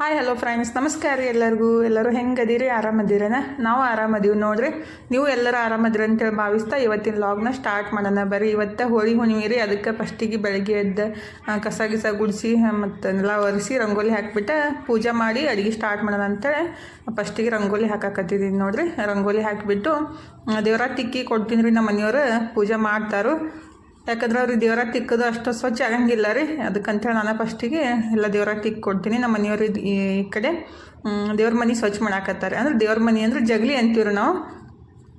Hi hello friends ನಮಸ್ಕಾರ ರೀ ಎಲ್ಲರಿಗೂ. ಎಲ್ಲರೂ ಹೆಂಗದೀರಿ? ಆರಾಮದಿರೇನ? ನಾವು ಆರಾಮದೀವಿ ನೋಡ್ರಿ. ನೀವು ಎಲ್ಲರೂ ಆರಾಮದಿರಿ ಅಂತೇಳಿ ಭಾವಿಸ್ತಾ ಇವತ್ತಿನ ಲಾಗ್ನ ಸ್ಟಾರ್ಟ್ ಮಾಡೋಣ. ಬರೀ ಇವತ್ತು ಹೋಳಿ ಹುಣ್ಣಿಮೆ ರೀ ಅದಕ್ಕೆ ಫಸ್ಟಿಗೆ ಬೆಳಗ್ಗೆ ಎದ್ದು ಕಸ ಗಿಸ ಗುಡಿಸಿ ಮತ್ತು ಒರೆಸಿ ರಂಗೋಲಿ ಹಾಕಿಬಿಟ್ಟು ಪೂಜೆ ಮಾಡಿ ಅಡುಗೆ ಸ್ಟಾರ್ಟ್ ಮಾಡೋಣ ಅಂತೇಳಿ ಫಸ್ಟಿಗೆ ರಂಗೋಲಿ ಹಾಕಾಕತ್ತಿದ್ದೀನಿ ನೋಡ್ರಿ. ರಂಗೋಲಿ ಹಾಕಿಬಿಟ್ಟು ದೇವರ ತಿಕ್ಕಿ ಕೊಡ್ತೀನಿ ರೀ ನಮ್ಮ ಮನೆಯವರು. ಪೂಜೆ ಮಾಡ್ತಾರು. ಯಾಕಂದ್ರೆ ಅವ್ರಿಗೆ ದೇವರ ತಿಕ್ಕೋದು ಅಷ್ಟು ಸ್ವಚ್ಛ ಆಗಂಗಿಲ್ಲ ರೀ. ಅದಕ್ಕಂತೇಳಿ ನಾನು ಫಸ್ಟಿಗೆ ಎಲ್ಲ ದೇವರ ತಿಕ್ಕಿ ಕೊಡ್ತೀನಿ ನಮ್ಮ ಮನೆಯವ್ರ ಈ ಕಡೆ ದೇವ್ರ ಮನೆ ಸ್ವಚ್ಛ ಮಾಡಾಕತ್ತಾರೆ. ಅಂದ್ರೆ ದೇವ್ರ ಮನೆ ಅಂದ್ರೆ ಜಗಲಿ ಅಂತೀವ್ರಿ ನಾವು.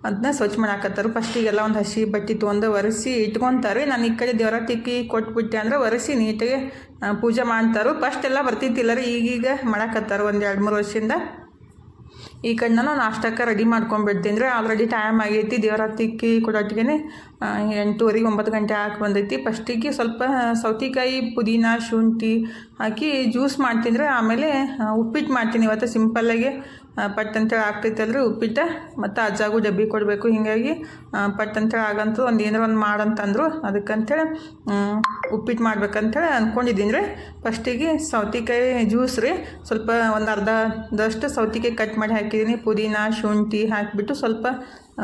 ಅದನ್ನ ಸ್ವಚ್ಛ ಮಾಡಾಕತ್ತಾರ. ಫಸ್ಟಿಗೆಲ್ಲ ಒಂದು ಹಸಿ ಬಟ್ಟೆ ತೊಗೊಂಡು ಒರೆಸಿ ಇಟ್ಕೊತಾರೆ. ನಾನು ಈ ಕಡೆ ದೇವರ ತಿಕ್ಕಿ ಕೊಟ್ಬಿಟ್ಟೆ ಅಂದ್ರೆ ಒರೆಸಿ ನೀಟಾಗಿ ಪೂಜೆ ಮಾಡ್ತಾರೆ. ಫಸ್ಟ್ ಎಲ್ಲ ಬರ್ತಿತ್ತಿಲ್ಲ ರೀ. ಈಗೀಗ ಮಾಡಾಕತ್ತಾರ ಒಂದು ಎರಡು ಮೂರು ವರ್ಷದಿಂದ. ಈ ಕಡೆ ನಾನು ನಾಷ್ಟಕ್ಕೆ ರೆಡಿ ಮಾಡ್ಕೊಂಡ್ಬಿಡ್ತೀನಿ. ರೀ ಆಲ್ರೆಡಿ ಟೈಮ್ ಆಗೈತಿ, ದೇವರ ತಿಕ್ಕಿ ಕೊಡೋಟ್ಟಿಗೆ ಎಂಟೂವರೆಗೆ ಒಂಬತ್ತು ಗಂಟೆ ಹಾಕಿ ಬಂದೈತಿ. ಫಸ್ಟಿಗೆ ಸ್ವಲ್ಪ ಸೌತೆಕಾಯಿ, ಪುದೀನ, ಶುಂಠಿ ಹಾಕಿ ಜ್ಯೂಸ್ ಮಾಡ್ತೀನಿ ರೀ ಆಮೇಲೆ ಉಪ್ಪಿಟ್ಟು ಮಾಡ್ತೀನಿ ಇವತ್ತು ಸಿಂಪಲ್ಲಾಗಿ ಪಟ್ ಅಂತೇಳಿ ಆಗ್ತೈತಲ್ರಿ ಉಪ್ಪಿಟ್ಟು. ಮತ್ತು ಅಜ್ಜಾಗೂ ಡಬ್ಬಿ ಕೊಡಬೇಕು ಹೀಗಾಗಿ. ಪಟ್ ಅಂತೇಳಿ ಆಗಂತೂ ಒಂದು ಏನಾರ ಒಂದು ಮಾಡಂತಂದ್ರು. ಅದಕ್ಕಂತೇಳಿ ಉಪ್ಪಿಟ್ಟು ಮಾಡ್ಬೇಕಂತೇಳಿ ಅಂದ್ಕೊಂಡಿದ್ದೀನಿ ರೀ ಫಸ್ಟಿಗೆ ಸೌತೆಕಾಯಿ ಜ್ಯೂಸ್ ರೀ. ಸ್ವಲ್ಪ ಒಂದು ಅರ್ಧದಷ್ಟು ಸೌತೆಕಾಯಿ ಕಟ್ ಮಾಡಿ ಹಾಕಿದ್ದೀನಿ ಪುದೀನ, ಶುಂಠಿ ಹಾಕಿಬಿಟ್ಟು ಸ್ವಲ್ಪ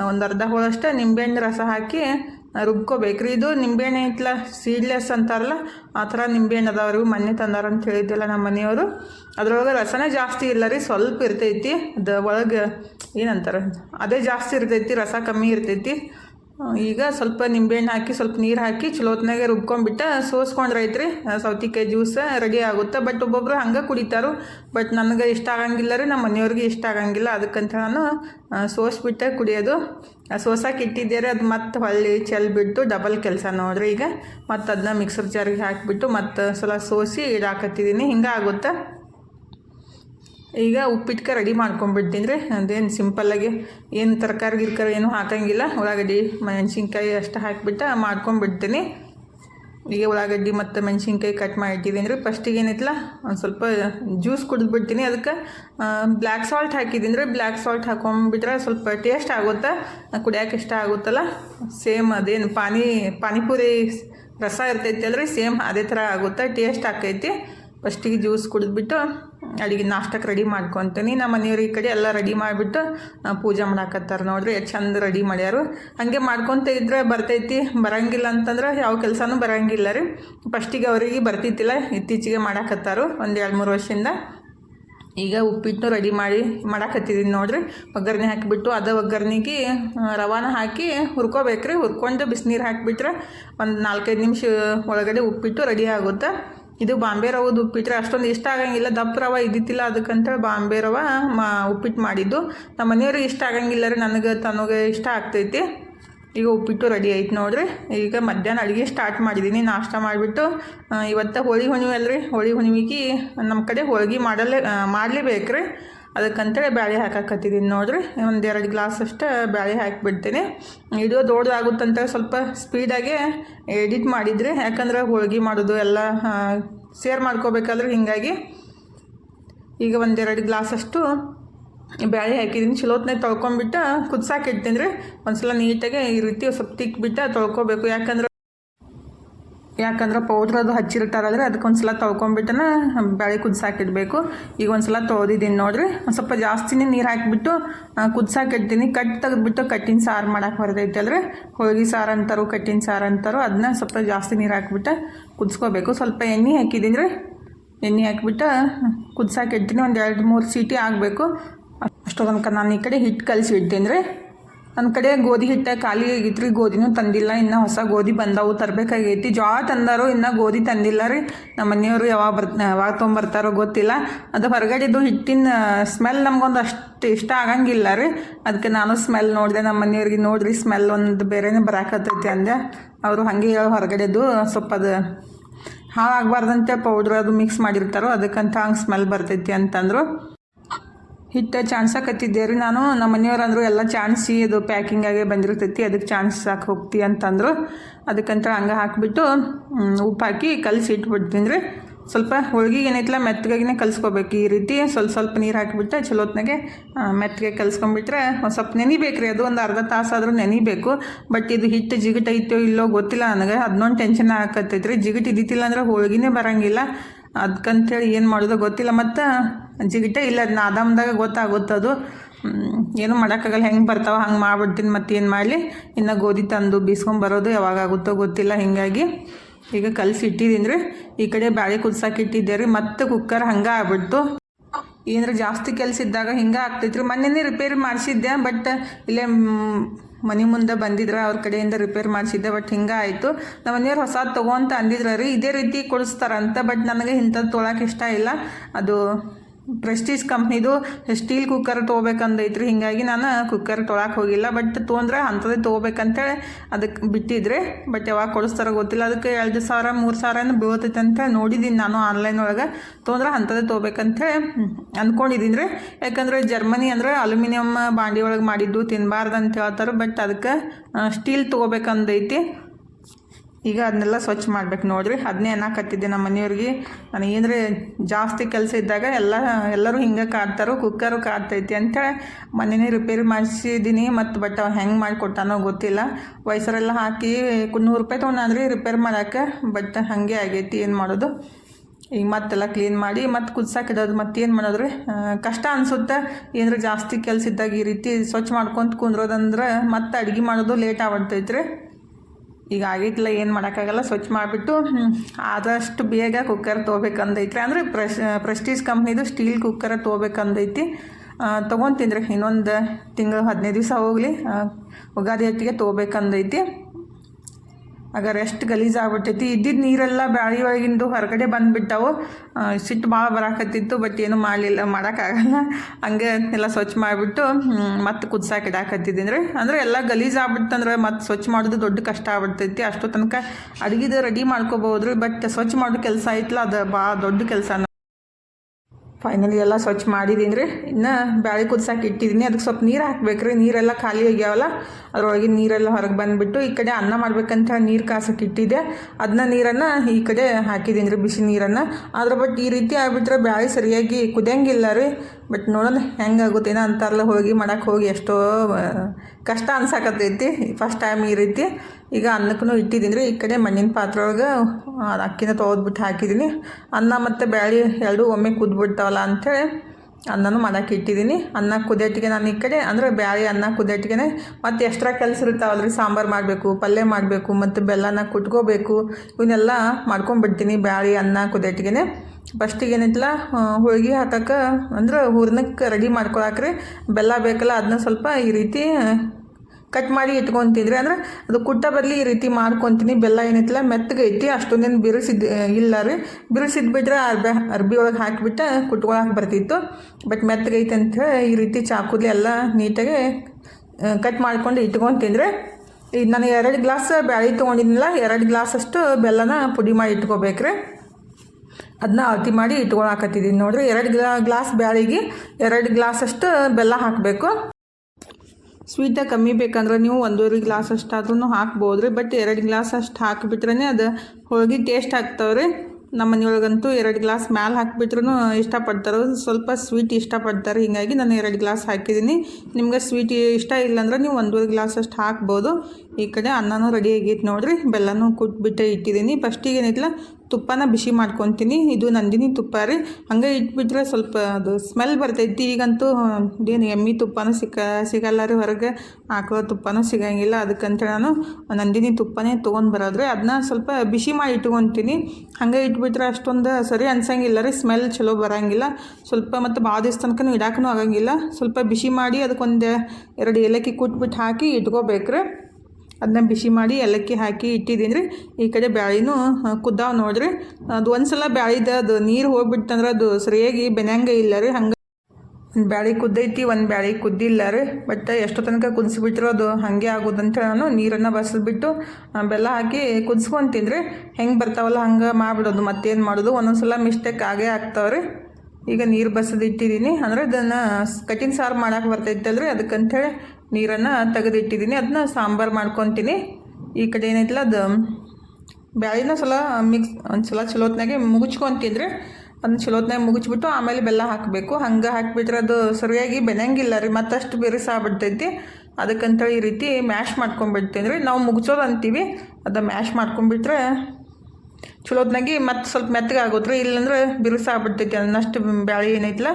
ಒಂದು ಅರ್ಧ ಹೋಳಷ್ಟು ನಿಂಬೆಹಣ್ಣು ರಸ ಹಾಕಿ ರುಬ್ಕೋಬೇಕ್ರಿ ಇದು ನಿಂಬೆಹಣ್ಣು ಐತ್ಲ ಸೀಡ್ಲೆಸ್ ಅಂತಾರಲ್ಲ, ಆ ಥರ ನಿಂಬೆಹಣ್ಣು ಅದಾವ್ರಿ ಮೊನ್ನೆ ತಂದಾರ ಅಂತ ಹೇಳಿದ್ದಿಲ್ಲ ನಮ್ಮ ಮನೆಯವರು. ಅದ್ರೊಳಗೆ ರಸನೇ ಜಾಸ್ತಿ ಇಲ್ಲ ರೀ, ಸ್ವಲ್ಪ ಇರ್ತೈತಿ. ಅದು ಒಳಗೆ ಏನಂತಾರೆ, ಅದೇ ಜಾಸ್ತಿ ಇರ್ತೈತಿ, ರಸ ಕಮ್ಮಿ ಇರ್ತೈತಿ. ಈಗ ಸ್ವಲ್ಪ ನಿಂಬೆಹಣ್ಣು ಹಾಕಿ ಸ್ವಲ್ಪ ನೀರು ಹಾಕಿ ಚಲೋತ್ನಾಗೆ ರುಬ್ಕೊಂಡ್ಬಿಟ್ಟು ಸೋಸ್ಕೊಂಡ್ರೆ ಐತ್ರಿ ಆ, ಸೌತೆಕಾಯಿ ಜ್ಯೂಸ್ ರೆಡಿ ಆಗುತ್ತೆ. ಬಟ್ ಒಬ್ಬೊಬ್ರು ಹಂಗೆ ಕುಡಿತಾರು. ಬಟ್ ನನಗೆ ಇಷ್ಟ ಆಗಂಗಿಲ್ಲ ರೀ ನಮ್ಮ ಮನೆಯವ್ರಿಗೆ ಇಷ್ಟ ಆಗಂಗಿಲ್ಲ. ಅದಕ್ಕಂತ ನಾನು ಸೋಸ್ಬಿಟ್ಟೆ ಕುಡಿಯೋದು. ಸೋಸಕ್ಕೆ ಇಟ್ಟಿದ್ದೆ ರೀ ಅದು ಮತ್ತೆ ಹೊಳ್ಳಿ ಚೆಲ್ಬಿಟ್ಟು ಡಬಲ್ ಕೆಲಸ ನೋಡ್ರಿ ಈಗ. ಮತ್ತು ಅದನ್ನ ಮಿಕ್ಸರ್ ಜಾರಿಗೆ ಹಾಕಿಬಿಟ್ಟು ಮತ್ತು ಸಲ ಸೋಸಿ ಇಡಾಕತ್ತಿದ್ದೀನಿ ಹಿಂಗೆ ಆಗುತ್ತೆ? ಈಗ ಉಪ್ಪಿಟ್ಕ ರೆಡಿ ಮಾಡ್ಕೊಂಡ್ಬಿಡ್ತೀನಿ ರೀ. ಅದೇನು ಸಿಂಪಲ್ಲಾಗಿ ಏನು ತರಕಾರಿ ಗಿರ್ಕಾರಿ ಏನೂ ಹಾಕಂಗಿಲ್ಲ. ಉಳ್ಳಾಗಡ್ಡಿ, ಮೆಣಸಿನ್ಕಾಯಿ ಅಷ್ಟು ಹಾಕಿಬಿಟ್ಟು ಮಾಡ್ಕೊಂಡ್ಬಿಡ್ತೀನಿ. ಈಗ ಉಳ್ಳಾಗಡ್ಡಿ ಮತ್ತು ಮೆಣಸಿನ್ಕಾಯಿ ಕಟ್ ಮಾಡಿ ಇಟ್ಟಿದ್ದೀನಿ ರೀ ಫಸ್ಟಿಗೆ ಏನೈತಲ್ಲ ಒಂದು ಸ್ವಲ್ಪ ಜ್ಯೂಸ್ ಕುಡಿದ್ಬಿಡ್ತೀನಿ ಅದಕ್ಕೆ. ಬ್ಲ್ಯಾಕ್ ಸಾಲ್ಟ್ ಹಾಕಿದ್ದೀನಿ ರೀ. ಬ್ಲ್ಯಾಕ್ ಸಾಲ್ಟ್ ಹಾಕೊಂಡ್ಬಿಟ್ರೆ ಸ್ವಲ್ಪ ಟೇಸ್ಟ್ ಆಗುತ್ತೆ. ಕುಡಿಯೋಕೆ ಇಷ್ಟ ಆಗುತ್ತಲ್ಲ. ಸೇಮ್ ಅದೇನು ಪಾನಿ, ಪಾನಿಪುರಿ ರಸ ಇರ್ತೈತಿ ಅಲ್ರಿ. ಸೇಮ್ ಅದೇ ಥರ ಆಗುತ್ತೆ. ಟೇಸ್ಟ್ ಆಕೈತಿ. ಫಸ್ಟಿಗೆ ಜ್ಯೂಸ್ ಕುಡಿದ್ಬಿಟ್ಟು, ಅಡುಗೆ ನಾಷ್ಟಕ್ಕೆ ರೆಡಿ ಮಾಡ್ಕೊತೀನಿ. ನಮ್ಮ ಮನೆಯವ್ರ ಈ ಕಡೆ ಎಲ್ಲ ರೆಡಿ ಮಾಡಿಬಿಟ್ಟು ಪೂಜೆ ಮಾಡಾಕತ್ತಾರೆ ನೋಡ್ರಿ. ಎಷ್ಟು ಚಂದ ರೆಡಿ ಮಾಡ್ಯಾರು. ಹಾಗೆ ಮಾಡ್ಕೊತ ಇದ್ರೆ ಬರ್ತೈತಿ. ಬರಂಗಿಲ್ಲ ಅಂತಂದ್ರೆ ಯಾವ ಕೆಲಸನೂ ಬರಂಗಿಲ್ಲ ರೀ. ಫಸ್ಟಿಗೆ ಅವರಿಗೆ ಬರ್ತಿತ್ತಿಲ್ಲ, ಇತ್ತೀಚೆಗೆ ಮಾಡಾಕತ್ತಾರು ಒಂದು ಎರಡು ಮೂರು ವರ್ಷದಿಂದ. ಈಗ ಉಪ್ಪಿಟ್ಟು ರೆಡಿ ಮಾಡಿ ಮಾಡಾಕತ್ತಿದ್ದೀನಿ ನೋಡ್ರಿ. ಒಗ್ಗರಣೆ ಹಾಕಿಬಿಟ್ಟು, ಅದ ಒಗ್ಗರಣೆಗೆ ರವಾನ ಹಾಕಿ ಹುರ್ಕೋಬೇಕ್ರಿ. ಹುರ್ಕೊಂಡು ಬಿಸಿನೀರು ಹಾಕಿಬಿಟ್ರೆ ಒಂದು ನಾಲ್ಕೈದು ನಿಮಿಷ ಒಳಗಡೆ ಉಪ್ಪಿಟ್ಟು ರೆಡಿ ಆಗುತ್ತೆ. ಇದು ಬಾಂಬೆ ರವದ ಉಪ್ಪಿಟ್ಟರೆ ಅಷ್ಟೊಂದು ಇಷ್ಟ ಆಗಂಗಿಲ್ಲ, ದಪ್ಪ ರವ ಇದ್ದಿತ್ತಿಲ್ಲ ಅದಕ್ಕಂತೇಳಿ ಬಾಂಬೆ ರವ ಮಾ ಉಪ್ಪಿಟ್ಟು ಮಾಡಿದ್ದು. ನಮ್ಮ ಮನೆಯವ್ರಿಗೆ ಇಷ್ಟ ಆಗಂಗಿಲ್ಲ ರೀ, ನನಗೆ ತನಗೆ ಇಷ್ಟ ಆಗ್ತೈತಿ. ಈಗ ಉಪ್ಪಿಟ್ಟು ರೆಡಿ ಆಯ್ತು ನೋಡ್ರಿ. ಈಗ ಮಧ್ಯಾಹ್ನ ಅಡುಗೆ ಸ್ಟಾರ್ಟ್ ಮಾಡಿದ್ದೀನಿ ನಾಷ್ಟ ಮಾಡಿಬಿಟ್ಟು ಇವತ್ತು ಹೋಳಿ ಹುಣ್ಣಿಮೆ ಅಲ್ರಿ. ಹೋಳಿ ಹುಣ್ಣಿಮೆಗೆ ನಮ್ಮ ಕಡೆ ಹೋಳಿಗೆ ಮಾಡಲೇ ಮಾಡಲೇಬೇಕು ರೀ ಅದಕ್ಕಂತೇಳಿ ಬ್ಯಾಳೆ ಹಾಕಾಕತ್ತಿದ್ದೀನಿ ನೋಡ್ರಿ. ಒಂದೆರಡು ಗ್ಲಾಸ್ ಅಷ್ಟು ಬ್ಯಾಳೆ ಹಾಕಿಬಿಡ್ತೀನಿ. ವಿಡಿಯೋ ದೊಡ್ಡದಾಗುತ್ತಂತೇಳಿ ಸ್ವಲ್ಪ ಸ್ಪೀಡಾಗೆ ಎಡಿಟ್ ಮಾಡಿದ್ರಿ, ಯಾಕಂದ್ರೆ ಹೋಳ್ಗೆ ಮಾಡೋದು ಎಲ್ಲ ಸೇರ್ ಮಾಡ್ಕೋಬೇಕಾದ್ರೆ ಹೀಗಾಗಿ. ಈಗ ಒಂದೆರಡು ಗ್ಲಾಸಷ್ಟು ಬ್ಯಾಳೆ ಹಾಕಿದ್ದೀನಿ ಚಲೋತ್ನಾಗ ತೊಳ್ಕೊಂಬಿಟ್ಟು ಕುದ್ಸಾಕಿಡ್ತೀನಿ ರೀ. ಒಂದ್ಸಲ ನೀಟಾಗಿ ಈ ರೀತಿ ಸ್ವಲ್ಪ ತಿಕ್ಬಿಟ್ಟು ತೊಳ್ಕೊಬೇಕು. ಯಾಕಂದ್ರೆ ಯಾಕಂದ್ರೆ ಪೌಡ್ರ್ ಅದು ಹಚ್ಚಿರ್ತಾರಲ್ರಿ ಅದಕ್ಕೆ ಒಂದ್ಸಲ ತೊಳ್ಕೊಂಬಿಟ್ಟನ ಬ್ಯಾಳೆ ಕುದ್ಸಾಕಿಡ್ಬೇಕು. ಈಗ ಒಂದ್ಸಲ ತೊಳೆದಿದ್ದೀನಿ ನೋಡಿರಿ, ಒಂದು ಸ್ವಲ್ಪ ಜಾಸ್ತಿನೇ ನೀರು ಹಾಕಿಬಿಟ್ಟು ಕುದ್ಸಾಕಿಡ್ತೀನಿ. ಕಟ್ ತೆಗೆದ್ಬಿಟ್ಟು ಕಟ್ಟಿನ ಸಾರು ಮಾಡಕ್ಕೆ ಬರ್ತೈತಲ್ರಿ. ಹೋಳಿಗೆ ಸಾರು ಅಂತಾರು, ಕಟ್ಟಿನ ಸಾರು ಅಂತಾರು ಅದನ್ನ ಸ್ವಲ್ಪ ಜಾಸ್ತಿ ನೀರು ಹಾಕಿಬಿಟ್ಟು ಕುದಿಸ್ಕೋಬೇಕು. ಸ್ವಲ್ಪ ಎಣ್ಣೆ ಹಾಕಿದ್ದೀನಿ ರೀ ಎಣ್ಣೆ ಹಾಕಿಬಿಟ್ಟು ಕುದ್ಸಾಕಿಡ್ತೀನಿ. ಒಂದು ಎರಡು ಮೂರು ಸೀಟಿ ಆಗಬೇಕು. ಅಷ್ಟೊಂದು ನಾನು ಈ ಕಡೆ ಹಿಟ್ಟು ಕಲಸಿ ಇಡ್ತೀನಿ ರೀ ನನ್ನ ಕಡೆ ಗೋಧಿ ಹಿಟ್ಟ ಖಾಲಿ ಆಗೈತೆ ರೀ ಗೋಧಿನೂ ತಂದಿಲ್ಲ, ಇನ್ನು ಹೊಸ ಗೋಧಿ ಬಂದವು, ತರಬೇಕಾಗೈತಿ. ಜ್ವಾಳ ತಂದಾರು, ಇನ್ನು ಗೋಧಿ ತಂದಿಲ್ಲ ರೀ. ನಮ್ಮ ಮನೆಯವರು ಯಾವಾಗ ಬರ್, ಯಾವಾಗ ತೊಗೊಂಬರ್ತಾರೋ ಗೊತ್ತಿಲ್ಲ. ಅದು ಹೊರಗಡೆದು ಹಿಟ್ಟಿನ ಸ್ಮೆಲ್ ನಮ್ಗೊಂದು ಅಷ್ಟು ಇಷ್ಟ ಆಗಂಗಿಲ್ಲ ರೀ. ಅದಕ್ಕೆ ನಾನು ಸ್ಮೆಲ್ ನೋಡಿದೆ, ನಮ್ಮ ಮನೆಯವ್ರಿಗೆ ನೋಡ್ರಿ ಸ್ಮೆಲ್ ಒಂದು ಬೇರೆನೇ ಬರಾಕತ್ತೈತಿ ಅಂದೆ. ಅವರು ಹಾಗೆ ಹೇಳೋ ಹೊರಗಡೆದು ಸ್ವಲ್ಪ ಅದು ಹಾವಾಗಬಾರ್ದಂತೆ ಪೌಡ್ರ್ ಅದು ಮಿಕ್ಸ್ ಮಾಡಿರ್ತಾರೋ, ಅದಕ್ಕಂತ ಹಂಗೆ ಸ್ಮೆಲ್ ಬರ್ತೈತಿ ಅಂತಂದರು. ಹಿಟ್ಟು ಚಾನ್ಸಕತ್ತಿದ್ದೆ ರೀ ನಾನು. ನಮ್ಮ ಮನೆಯವ್ರು ಅಂದರು, ಎಲ್ಲ ಚಾನ್ಸಿ ಅದು ಪ್ಯಾಕಿಂಗ್ ಆಗೇ ಬಂದಿರ್ತೈತಿ, ಅದಕ್ಕೆ ಚಾನ್ಸ್ ಹಾಕಿ ಹೋಗ್ತಿ ಅಂತಂದರು. ಅದಕ್ಕಂತ ಹಂಗೆ ಹಾಕಿಬಿಟ್ಟು ಉಪ್ಪು ಹಾಕಿ ಕಲಸಿ ಇಟ್ಬಿಡ್ತೀನಿ ರೀ. ಸ್ವಲ್ಪ ಹೋಳ್ಗೆ ಏನೈತಲ್ಲ ಮೆತ್ತಗಾಗಿನೇ ಕಲಿಸ್ಕೋಬೇಕು. ಈ ರೀತಿ ಸ್ವಲ್ಪ ಸ್ವಲ್ಪ ನೀರು ಹಾಕಿಬಿಟ್ಟು ಚಲೋತ್ನಾಗೆ ಮೆತ್ತಗೆ ಕಲಿಸ್ಕೊಂಬಿಟ್ರೆ ಒಂದು ಸ್ವಲ್ಪ ನೆನಿಬೇಕು ರೀ. ಅದು ಒಂದು ಅರ್ಧ ತಾಸು ಆದರೂ ನೆನಿಬೇಕು. ಬಟ್ ಇದು ಹಿಟ್ಟು ಜಿಗಟ್ ಐತೋ ಇಲ್ಲೋ ಗೊತ್ತಿಲ್ಲ ನನಗೆ. ಅದನ್ನೊಂದು ಟೆನ್ಷನ್ ಹಾಕತ್ತೈತ್ರಿ ಜಿಗಿಟ್ ಇದ್ದಿತ್ತಿಲ್ಲ ಅಂದ್ರೆ ಹೋಳ್ಗಿನೇ ಬರಂಗಿಲ್ಲ. ಅದಕ್ಕಂತೇಳಿ ಏನು ಮಾಡೋದು ಗೊತ್ತಿಲ್ಲ. ಮತ್ತು ಜಿಗಿಟ ಇಲ್ಲ ಅದು ಗೊತ್ತಾಗುತ್ತೆ ಅದು. ಏನು ಮಾಡೋಕ್ಕಾಗಲ್ಲ, ಹೆಂಗೆ ಬರ್ತಾವೆ ಹಂಗೆ ಮಾಡ್ಬಿಡ್ತೀನಿ ಮತ್ತು ಏನು ಮಾಡಲಿ. ಇನ್ನು ಗೋಧಿ ತಂದು ಬೀಸ್ಕೊಂಬರೋದು ಯಾವಾಗ ಆಗುತ್ತೋ ಗೊತ್ತಿಲ್ಲ, ಹೀಗಾಗಿ ಈಗ ಕಲಸಿ ಇಟ್ಟಿದ್ದೀನಿ ರೀ. ಈ ಕಡೆ ಬ್ಯಾಳೆ ಕುದ್ಸಕ್ಕೆ ಇಟ್ಟಿದ್ದೆ ರೀ, ಮತ್ತೆ ಕುಕ್ಕರ್ ಹಂಗೆ ಆಗ್ಬಿಡ್ತು. ಏನಾರ ಜಾಸ್ತಿ ಕೆಲಸ ಇದ್ದಾಗ ಹಿಂಗೆ ಆಗ್ತೈತ್ರಿ. ಮೊನ್ನೆನೇ ರಿಪೇರಿ ಮಾಡಿಸಿದ್ದೆ ಬಟ್ ಇಲ್ಲೇ ಮನೆ ಮುಂದೆ ಬಂದಿದ್ರೆ, ಅವ್ರ ಕಡೆಯಿಂದ ರಿಪೇರ್ ಮಾಡಿಸಿದ್ದೆ ಬಟ್ ಹಿಂಗೆ ಆಯಿತು. ನಮ್ಮ ಮನೆಯವ್ರು ಹೊಸದು ತೊಗೊಂತ ಅಂದಿದ್ರ ರೀ. ಇದೇ ರೀತಿ ಕೊಡಿಸ್ತಾರಂತ ಬಟ್ ನನಗೆ ಇಂಥದ್ದು ತೊಳಕ್ಕೆ ಇಷ್ಟ ಇಲ್ಲ. ಅದು ಪ್ರೆಸ್ಟೀಜ್ ಕಂಪ್ನಿದು ಸ್ಟೀಲ್ ಕುಕ್ಕರ್ ತೊಗೋಬೇಕಂದೈತ್ರಿ. ಹೀಗಾಗಿ ನಾನು ಕುಕ್ಕರ್ ತೊಳಕ್ಕೆ ಹೋಗಿಲ್ಲ ಬಟ್ ತೊಗೊಂಡ್ರೆ ಅಂಥದ್ದೇ ತೊಗೋಬೇಕಂತೇಳಿ ಅದಕ್ಕೆ ಬಿಟ್ಟಿದ್ರೆ. ಬಟ್ ಯಾವಾಗ ಕೊಡಿಸ್ತಾರೋ ಗೊತ್ತಿಲ್ಲ. ಅದಕ್ಕೆ ಎರಡು ಸಾವಿರ, ಮೂರು ಸಾವಿರ ಏನು ಬೀಳ್ತೈತೆ ಅಂತೇಳಿ ನೋಡಿದ್ದೀನಿ ನಾನು ಆನ್ಲೈನ್ ಒಳಗೆ. ತೊಗೊಂಡ್ರೆ ಅಂಥದ್ದೇ ತೊಗೋಬೇಕಂತೇಳಿ ಅಂದ್ಕೊಂಡಿದ್ದೀನಿ ರೀ ಯಾಕಂದರೆ ಜರ್ಮನಿ ಅಂದ್ರೆ ಅಲ್ಯೂಮಿನಿಯಮ್ ಬಾಂಡಿ ಒಳಗೆ ಮಾಡಿದ್ದು ತಿನ್ನಬಾರ್ದು ಅಂತ ಹೇಳ್ತಾರೆ ಬಟ್ ಅದಕ್ಕೆ ಸ್ಟೀಲ್ ತೊಗೋಬೇಕಂದೈತಿ. ಈಗ ಅದನ್ನೆಲ್ಲ ಸ್ವಚ್ಛ ಮಾಡ್ಬೇಕು. ನೋಡ್ರಿ ಅದನ್ನೇ ಅನ್ನಕತ್ತಿದ್ದೆ ನಮ್ಮ ಮನೆಯವ್ರಿಗೆ. ನಾನು ಏನಂದರೆ ಜಾಸ್ತಿ ಕೆಲಸ ಇದ್ದಾಗ ಎಲ್ಲ, ಎಲ್ಲರೂ ಹಿಂಗೆ ಕಾಡ್ತಾರೋ ಕುಕ್ಕರು ಕಾಡ್ತೈತಿ ಅಂತೇಳಿ ಮನೆಯೇ ರಿಪೇರಿ ಮಾಡಿಸಿದ್ದೀನಿ. ಮತ್ತು ಬಟ್ ಅವ ಹೆಂಗೆ ಮಾಡಿಕೊಟ್ಟಾನೋ ಗೊತ್ತಿಲ್ಲ. ವಯಸ್ಸರೆಲ್ಲ ಹಾಕಿ ನೂರು ರೂಪಾಯಿ ತೊಗೊಂಡ್ರಿ ರಿಪೇರ್ ಮಾಡೋಕ್ಕೆ. ಬಟ್ ಹಾಗೆ ಆಗೈತಿ, ಏನು ಮಾಡೋದು. ಈಗ ಮತ್ತೆಲ್ಲ ಕ್ಲೀನ್ ಮಾಡಿ, ಮತ್ತೆ ಕುದ್ಸಾಕಿಡೋದು ಮತ್ತೆ ಏನು ಮಾಡೋದು ರೀ ಕಷ್ಟ ಅನಿಸುತ್ತೆ. ಏನಾರ ಜಾಸ್ತಿ ಕೆಲಸ ಇದ್ದಾಗ ಈ ರೀತಿ ಸ್ವಚ್ಛ ಮಾಡ್ಕೊಂತ ಕುಂದ್ರೋದಂದ್ರೆ ಮತ್ತೆ ಅಡುಗೆ ಮಾಡೋದು ಲೇಟ್ ಆಗ್ಬಿಡ್ತೈತ್ರಿ. ಈಗ ಆಗಿತ್ತಲ್ಲ ಏನು ಮಾಡೋಕ್ಕಾಗಲ್ಲ, ಸ್ವಚ್ಛ ಮಾಡಿಬಿಟ್ಟು ಆದಷ್ಟು ಬೇಗ ಕುಕ್ಕರ್ ತೊಗೋಬೇಕಂದೈತ್ರಿ. ಅಂದರೆ ಪ್ರೆಸ್ ಪ್ರೆಸ್ಟೀಜ್ ಕಂಪ್ನಿದು ಸ್ಟೀಲ್ ಕುಕ್ಕರ್ ತೊಗೋಬೇಕಂದೈತಿ. ತೊಗೊಂತಿಂದ್ರಿ ಇನ್ನೊಂದು ತಿಂಗಳು ಹದಿನೈದು ದಿವಸ ಹೋಗಲಿ. ಯುಗಾದಿ ಹೊತ್ತಿಗೆ ತೊಗೋಬೇಕಂದೈತಿ. ಆಗ ರೆಸ್ಟ್ ಗಲೀಜು ಆಗ್ಬಿಟ್ಟೈತಿ. ಇದ್ದಿದ್ದು ನೀರೆಲ್ಲ ಬ್ಯಾಳಿ ಒಳಗಿಂದು ಹೊರಗಡೆ ಬಂದುಬಿಟ್ಟವು. ಸಿಟ್ಟು ಭಾಳ ಬರಾಕತ್ತಿತ್ತು ಬಟ್ ಏನು ಮಾಡಲಿಲ್ಲ, ಮಾಡೋಕ್ಕಾಗಲ್ಲ. ಹಂಗೆ ಎಲ್ಲ ಸ್ವಚ್ಛ ಮಾಡಿಬಿಟ್ಟು ಮತ್ತೆ ಕುದ್ಸಾಕೆ ಇಡಾಕತ್ತಿದ್ದೀನಿ ಅಂದರೆ ಎಲ್ಲ ಗಲೀಜು ಆಗ್ಬಿಟ್ಟಂದ್ರೆ ಮತ್ತೆ ಸ್ವಚ್ಛ ಮಾಡೋದು ದೊಡ್ಡ ಕಷ್ಟ ಆಗ್ಬಿಡ್ತೈತಿ. ಅಷ್ಟು ತನಕ ಅಡುಗೆದು ರೆಡಿ ಮಾಡ್ಕೋಬೋದು ರೀ ಬಟ್ ಸ್ವಚ್ಛ ಮಾಡೋ ಕೆಲಸ ಐತಲ್ಲ ಅದು ಭಾಳ ದೊಡ್ಡ ಕೆಲಸ ಫೈನಲಿ ಎಲ್ಲ ಸ್ವಚ್ಛ ಮಾಡಿದ್ದೀನಿ ರೀ. ಇನ್ನು ಬ್ಯಾಳಿ ಕುದ್ಸಕ್ಕೆ ಇಟ್ಟಿದ್ದೀನಿ ಅದಕ್ಕೆ ಸ್ವಲ್ಪ ನೀರು ಹಾಕ್ಬೇಕು ರೀ. ನೀರೆಲ್ಲ ಖಾಲಿ ಆಗ್ಯಾವಲ್ಲ, ಅದರೊಳಗಿನ ನೀರೆಲ್ಲ ಹೊರಗೆ ಬಂದುಬಿಟ್ಟು ಈ ಕಡೆ ಅನ್ನ ಮಾಡ್ಬೇಕಂತ ನೀರು ಕಾಸಕ್ಕೆ ಇಟ್ಟಿದ್ದೆ. ಅದನ್ನ ನೀರನ್ನು ಈ ಕಡೆ ಹಾಕಿದ್ದೀನಿ ರೀ, ಬಿಸಿ ನೀರನ್ನು. ಆದ್ರೆ ಬಟ್ ಈ ರೀತಿ ಆಗಿಬಿಟ್ರೆ ಬ್ಯಾಳಿ ಸರಿಯಾಗಿ ಕುದಿಯಂಗಿಲ್ಲ ರೀ. ಬಟ್ ನೋಡೋಣ, ಹೆಂಗಾಗುತ್ತೇನೋ ಅಂತಾರಲ್ಲ, ಹೋಗಿ ಮಾಡಕ್ಕೆ ಹೋಗಿ ಎಷ್ಟೋ ಕಷ್ಟ ಅನ್ಸಾಕತ್ತೈತಿ. ಫಸ್ಟ್ ಟೈಮ್ ಈ ರೀತಿ. ಈಗ ಅನ್ನಕ್ಕೂ ಇಟ್ಟಿದ್ದೀನಿ ರೀ, ಈ ಕಡೆ ಮಣ್ಣಿನ ಪಾತ್ರೆ ಒಳಗೆ ಅಕ್ಕಿನ ತೊಗೊದ್ಬಿಟ್ಟು ಹಾಕಿದ್ದೀನಿ. ಅನ್ನ ಮತ್ತು ಬ್ಯಾಳಿ ಎರಡೂ ಒಮ್ಮೆ ಕುದ್ಬಿಡ್ತಾವಲ್ಲ ಅಂಥೇಳಿ ಅನ್ನನೂ ಮಾಡೋಕೆ ಇಟ್ಟಿದ್ದೀನಿ. ಅನ್ನ ಕುದಿಯಟ್ಟಿಗೆ ನಾನು ಈ ಕಡೆ, ಅಂದರೆ ಬ್ಯಾಳೆ, ಅನ್ನ ಕುದಿಯಟ್ಟಿಗೆ ಮತ್ತು ಎಕ್ಸ್ಟ್ರಾ ಕೆಲಸ ಇರ್ತಾವಲ್ಲ ರೀ, ಸಾಂಬಾರು ಮಾಡಬೇಕು, ಪಲ್ಯ ಮಾಡಬೇಕು, ಮತ್ತು ಬೆಲ್ಲನ ಕುಟ್ಕೋಬೇಕು, ಇವನ್ನೆಲ್ಲ ಮಾಡ್ಕೊಂಬಿಡ್ತೀನಿ ಬ್ಯಾಳೆ, ಅನ್ನ ಕುದಿಯಟ್ಟಿಗೆ ಫಸ್ಟಿಗೆ ಏನೈತಲ್ಲ ಹೋಳ್ಗೆ ಹಾಕಕ್ಕೆ ಅಂದ್ರೆ ಹೂರ್ಣಕ್ಕೆ ರೆಡಿ ಮಾಡ್ಕೊಳಕ್ರಿ. ಬೆಲ್ಲ ಬೇಕಲ್ಲ ಅದನ್ನ ಸ್ವಲ್ಪ ಈ ರೀತಿ ಕಟ್ ಮಾಡಿ ಇಟ್ಕೊತಿದ್ರಿ ಅಂದ್ರೆ ಅದು ಕುಟ್ಟ ಬರಲಿ ಈ ರೀತಿ ಮಾಡ್ಕೊತೀನಿ. ಬೆಲ್ಲ ಏನೈತಿಲ್ಲ ಮೆತ್ತಗೈತಿ ಅಷ್ಟೊಂದೇನು ಬಿರುಸಿದ್ ಇಲ್ಲ ರೀ ಬಿರುಸಿದ್ಬಿಟ್ರೆ ಅರ್ಬೆ ಅರ್ಬಿ ಒಳಗೆ ಹಾಕಿಬಿಟ್ಟು ಕುಟ್ಕೊಳಕ್ಕೆ ಬರ್ತಿತ್ತು. ಬಟ್ ಮೆತ್ತಗೈತಿ ಅಂತ ಹೇಳಿ ಈ ರೀತಿ ಚಾಕುಲಿ ಎಲ್ಲ ನೀಟಾಗಿ ಕಟ್ ಮಾಡ್ಕೊಂಡು ಇಟ್ಕೊತಿದ್ರೆ ಈಗ ನಾನು ಎರಡು ಗ್ಲಾಸ್ ಬ್ಯಾಳಿ ತೊಗೊಂಡಿದ್ನಲ್ಲ, ಎರಡು ಗ್ಲಾಸಷ್ಟು ಬೆಲ್ಲನ ಪುಡಿ ಮಾಡಿ ಇಟ್ಕೋಬೇಕ್ರಿ. ಅದನ್ನ ಅಳತಿ ಮಾಡಿ ಇಟ್ಕೊಳಕತ್ತಿದ್ದೀನಿ ನೋಡಿರಿ, ಎರಡು ಗ್ಲಾ, ಗ್ಲಾಸ್ ಬ್ಯಾಳಿಗೆ ಎರಡು ಗ್ಲಾಸ್ ಅಷ್ಟು ಬೆಲ್ಲ ಹಾಕಬೇಕು. ಸ್ವೀಟ ಕಮ್ಮಿ ಬೇಕಂದ್ರೆ ನೀವು ಒಂದೂವರೆ ಗ್ಲಾಸ್ ಅಷ್ಟಾದ್ರೂ ಹಾಕ್ಬೋದು ರೀ ಬಟ್ ಎರಡು ಗ್ಲಾಸ್ ಅಷ್ಟು ಹಾಕಿಬಿಟ್ರೇ ಅದು ಹೋಳಿಗೆ ಟೇಸ್ಟ್ ರೀ ನಮ್ಮ ಮನೆಯೊಳಗಂತೂ ಎರಡು ಗ್ಲಾಸ್ ಮ್ಯಾಲೆ ಹಾಕಿಬಿಟ್ರೂ ಇಷ್ಟಪಡ್ತಾರೆ, ಸ್ವಲ್ಪ ಸ್ವೀಟ್ ಇಷ್ಟಪಡ್ತಾರೆ. ಹೀಗಾಗಿ ನಾನು ಎರಡು ಗ್ಲಾಸ್ ಹಾಕಿದ್ದೀನಿ ನಿಮ್ಗೆ ಸ್ವೀಟ್ ಇಷ್ಟ ಇಲ್ಲಾಂದ್ರೆ ನೀವು ಒಂದೂವರೆ ಗ್ಲಾಸ್ ಅಷ್ಟು ಹಾಕ್ಬೋದು. ಈ ಕಡೆ ಅನ್ನನೂ ರೆಡಿ ಆಗೈತೆ ನೋಡಿರಿ, ಬೆಲ್ಲನೂ ಕುಟ್ಬಿಟ್ಟು ಇಟ್ಟಿದ್ದೀನಿ ಫಸ್ಟಿಗೆ ಏನೈತಿಲ್ಲ ತುಪ್ಪನ ಬಿಸಿ ಮಾಡ್ಕೊತೀನಿ. ಇದು ನಂದಿನಿ ತುಪ್ಪ ರೀ. ಹಂಗೆ ಇಟ್ಬಿಟ್ರೆ ಸ್ವಲ್ಪ ಅದು ಸ್ಮೆಲ್ ಬರ್ತೈತಿ. ಈಗಂತೂ ಏನು ಎಮ್ಮಿ ತುಪ್ಪನೂ ಸಿಕ್ಕ, ಸಿಗಲ್ಲ ರೀ ಹೊರಗೆ. ಆಕಳ ತುಪ್ಪನೂ ಸಿಗಂಗಿಲ್ಲ. ಅದಕ್ಕಂತೇಳಿ ನಾನು ನಂದಿನಿ ತುಪ್ಪನೇ ತೊಗೊಂಡು ಬರೋದ್ರಿ ಅದನ್ನ ಸ್ವಲ್ಪ ಬಿಸಿ ಮಾಡಿ ಇಟ್ಕೊತೀನಿ. ಹಂಗೆ ಇಟ್ಬಿಟ್ರೆ ಅಷ್ಟೊಂದು ಸರಿ ಅನ್ಸಂಗಿಲ್ಲ ರೀ. ಸ್ಮೆಲ್ ಚಲೋ ಬರಂಗಿಲ್ಲ. ಸ್ವಲ್ಪ ಮತ್ತು ಭಾಳ ದಿವಸ ತನಕ ಇಡಾಕೂ ಆಗಂಗಿಲ್ಲ. ಸ್ವಲ್ಪ ಬಿಸಿ ಮಾಡಿ ಅದಕ್ಕೊಂದು ಎರಡು ಏಲಕ್ಕಿ ಕುಟ್ಬಿಟ್ಟು ಹಾಕಿ ಇಟ್ಕೋಬೇಕ್ರಿ ಅದನ್ನ ಬಿಸಿ ಮಾಡಿ ಏಲಕ್ಕಿ ಹಾಕಿ ಇಟ್ಟಿದ್ದೀನಿ ರೀ. ಈ ಕಡೆ ಬ್ಯಾಳಿನೂ ಕುದ್ದಾವ ನೋಡ್ರಿ. ಅದು ಒಂದು ಸಲ ಬ್ಯಾಳಿದ ಅದು ನೀರು ಹೋಗ್ಬಿಟ್ಟಂದ್ರೆ ಅದು ಸರಿಯಾಗಿ ಬೆನ್ಯಂಗೆ ಇಲ್ಲ ರೀ. ಹಂಗೆ ಒಂದು ಬ್ಯಾಳಿ ಕುದ್ದೈತಿ, ಒಂದು ಬ್ಯಾಳಿ ಕುದ್ದಿಲ್ಲ ರೀ. ಬಟ್ ಎಷ್ಟು ತನಕ ಕುದಿಸ್ಬಿಟ್ರು ಅದು ಹಾಗೆ ಆಗೋದಂತ ನಾನು ನೀರನ್ನು ಬಸಿದ್ಬಿಟ್ಟು ಬೆಲ್ಲ ಹಾಕಿ ಕುದಿಸ್ಕೊಂತೀನಿ ರೀ. ಹೆಂಗೆ ಬರ್ತಾವಲ್ಲ ಹಂಗೆ ಮಾಡಿಬಿಡೋದು. ಮತ್ತೇನು ಮಾಡೋದು? ಒಂದೊಂದು ಸಲ ಮಿಸ್ಟೇಕ್ ಆಗೇ ಆಗ್ತಾವೆ ರೀ. ಈಗ ನೀರು ಬಸದಿಟ್ಟಿದ್ದೀನಿ ಅಂದರೆ ಅದನ್ನು ಕಠಿಣ ಸಾರು ಮಾಡೋಕೆ ಬರ್ತೈತಲ್ರಿ ಅದಕ್ಕಂಥೇಳಿ ನೀರನ್ನು ತೆಗೆದಿಟ್ಟಿದ್ದೀನಿ. ಅದನ್ನ ಸಾಂಬಾರು ಮಾಡ್ಕೊತೀನಿ. ಈ ಕಡೆ ಏನೈತಲ್ಲ ಅದು ಬ್ಯಾಳಿನ ಸಲ ಮಿಕ್ಸ್ ಒಂದು ಸಲ ಚಲೋತ್ನಾಗೆ ಮುಗುಚ್ಕೊತೀನಿ ರೀ ಅದನ್ನ ಚಲೋತ್ನಾಗೆ ಮುಗಿಸ್ಬಿಟ್ಟು ಆಮೇಲೆ ಬೆಲ್ಲ ಹಾಕಬೇಕು. ಹಂಗೆ ಹಾಕಿಬಿಟ್ರೆ ಅದು ಸರಿಯಾಗಿ ಬೆನಂಗಿಲ್ಲ ರೀ, ಮತ್ತಷ್ಟು ಬಿರುಸಾಗ್ಬಿಡ್ತೈತಿ. ಅದಕ್ಕಂತೇಳಿ ಈ ರೀತಿ ಮ್ಯಾಶ್ ಮಾಡ್ಕೊಂಬಿಡ್ತೀನಿ ರೀ ನಾವು ಮುಗಿಸೋದು ಅಂತೀವಿ. ಅದು ಮ್ಯಾಶ್ ಮಾಡ್ಕೊಂಬಿಟ್ರೆ ಚಲೋತ್ನಾಗಿ ಮತ್ತೆ ಸ್ವಲ್ಪ ಮೆತ್ತಗೆ ಆಗುತ್ತೆ ರೀ ಇಲ್ಲಂದ್ರೆ ಬಿರುಸಾಗ್ಬಿಡ್ತೈತಿ ಅನ್ನಷ್ಟು ಬ್ಯಾಳಿ ಏನೈತಲ್ಲ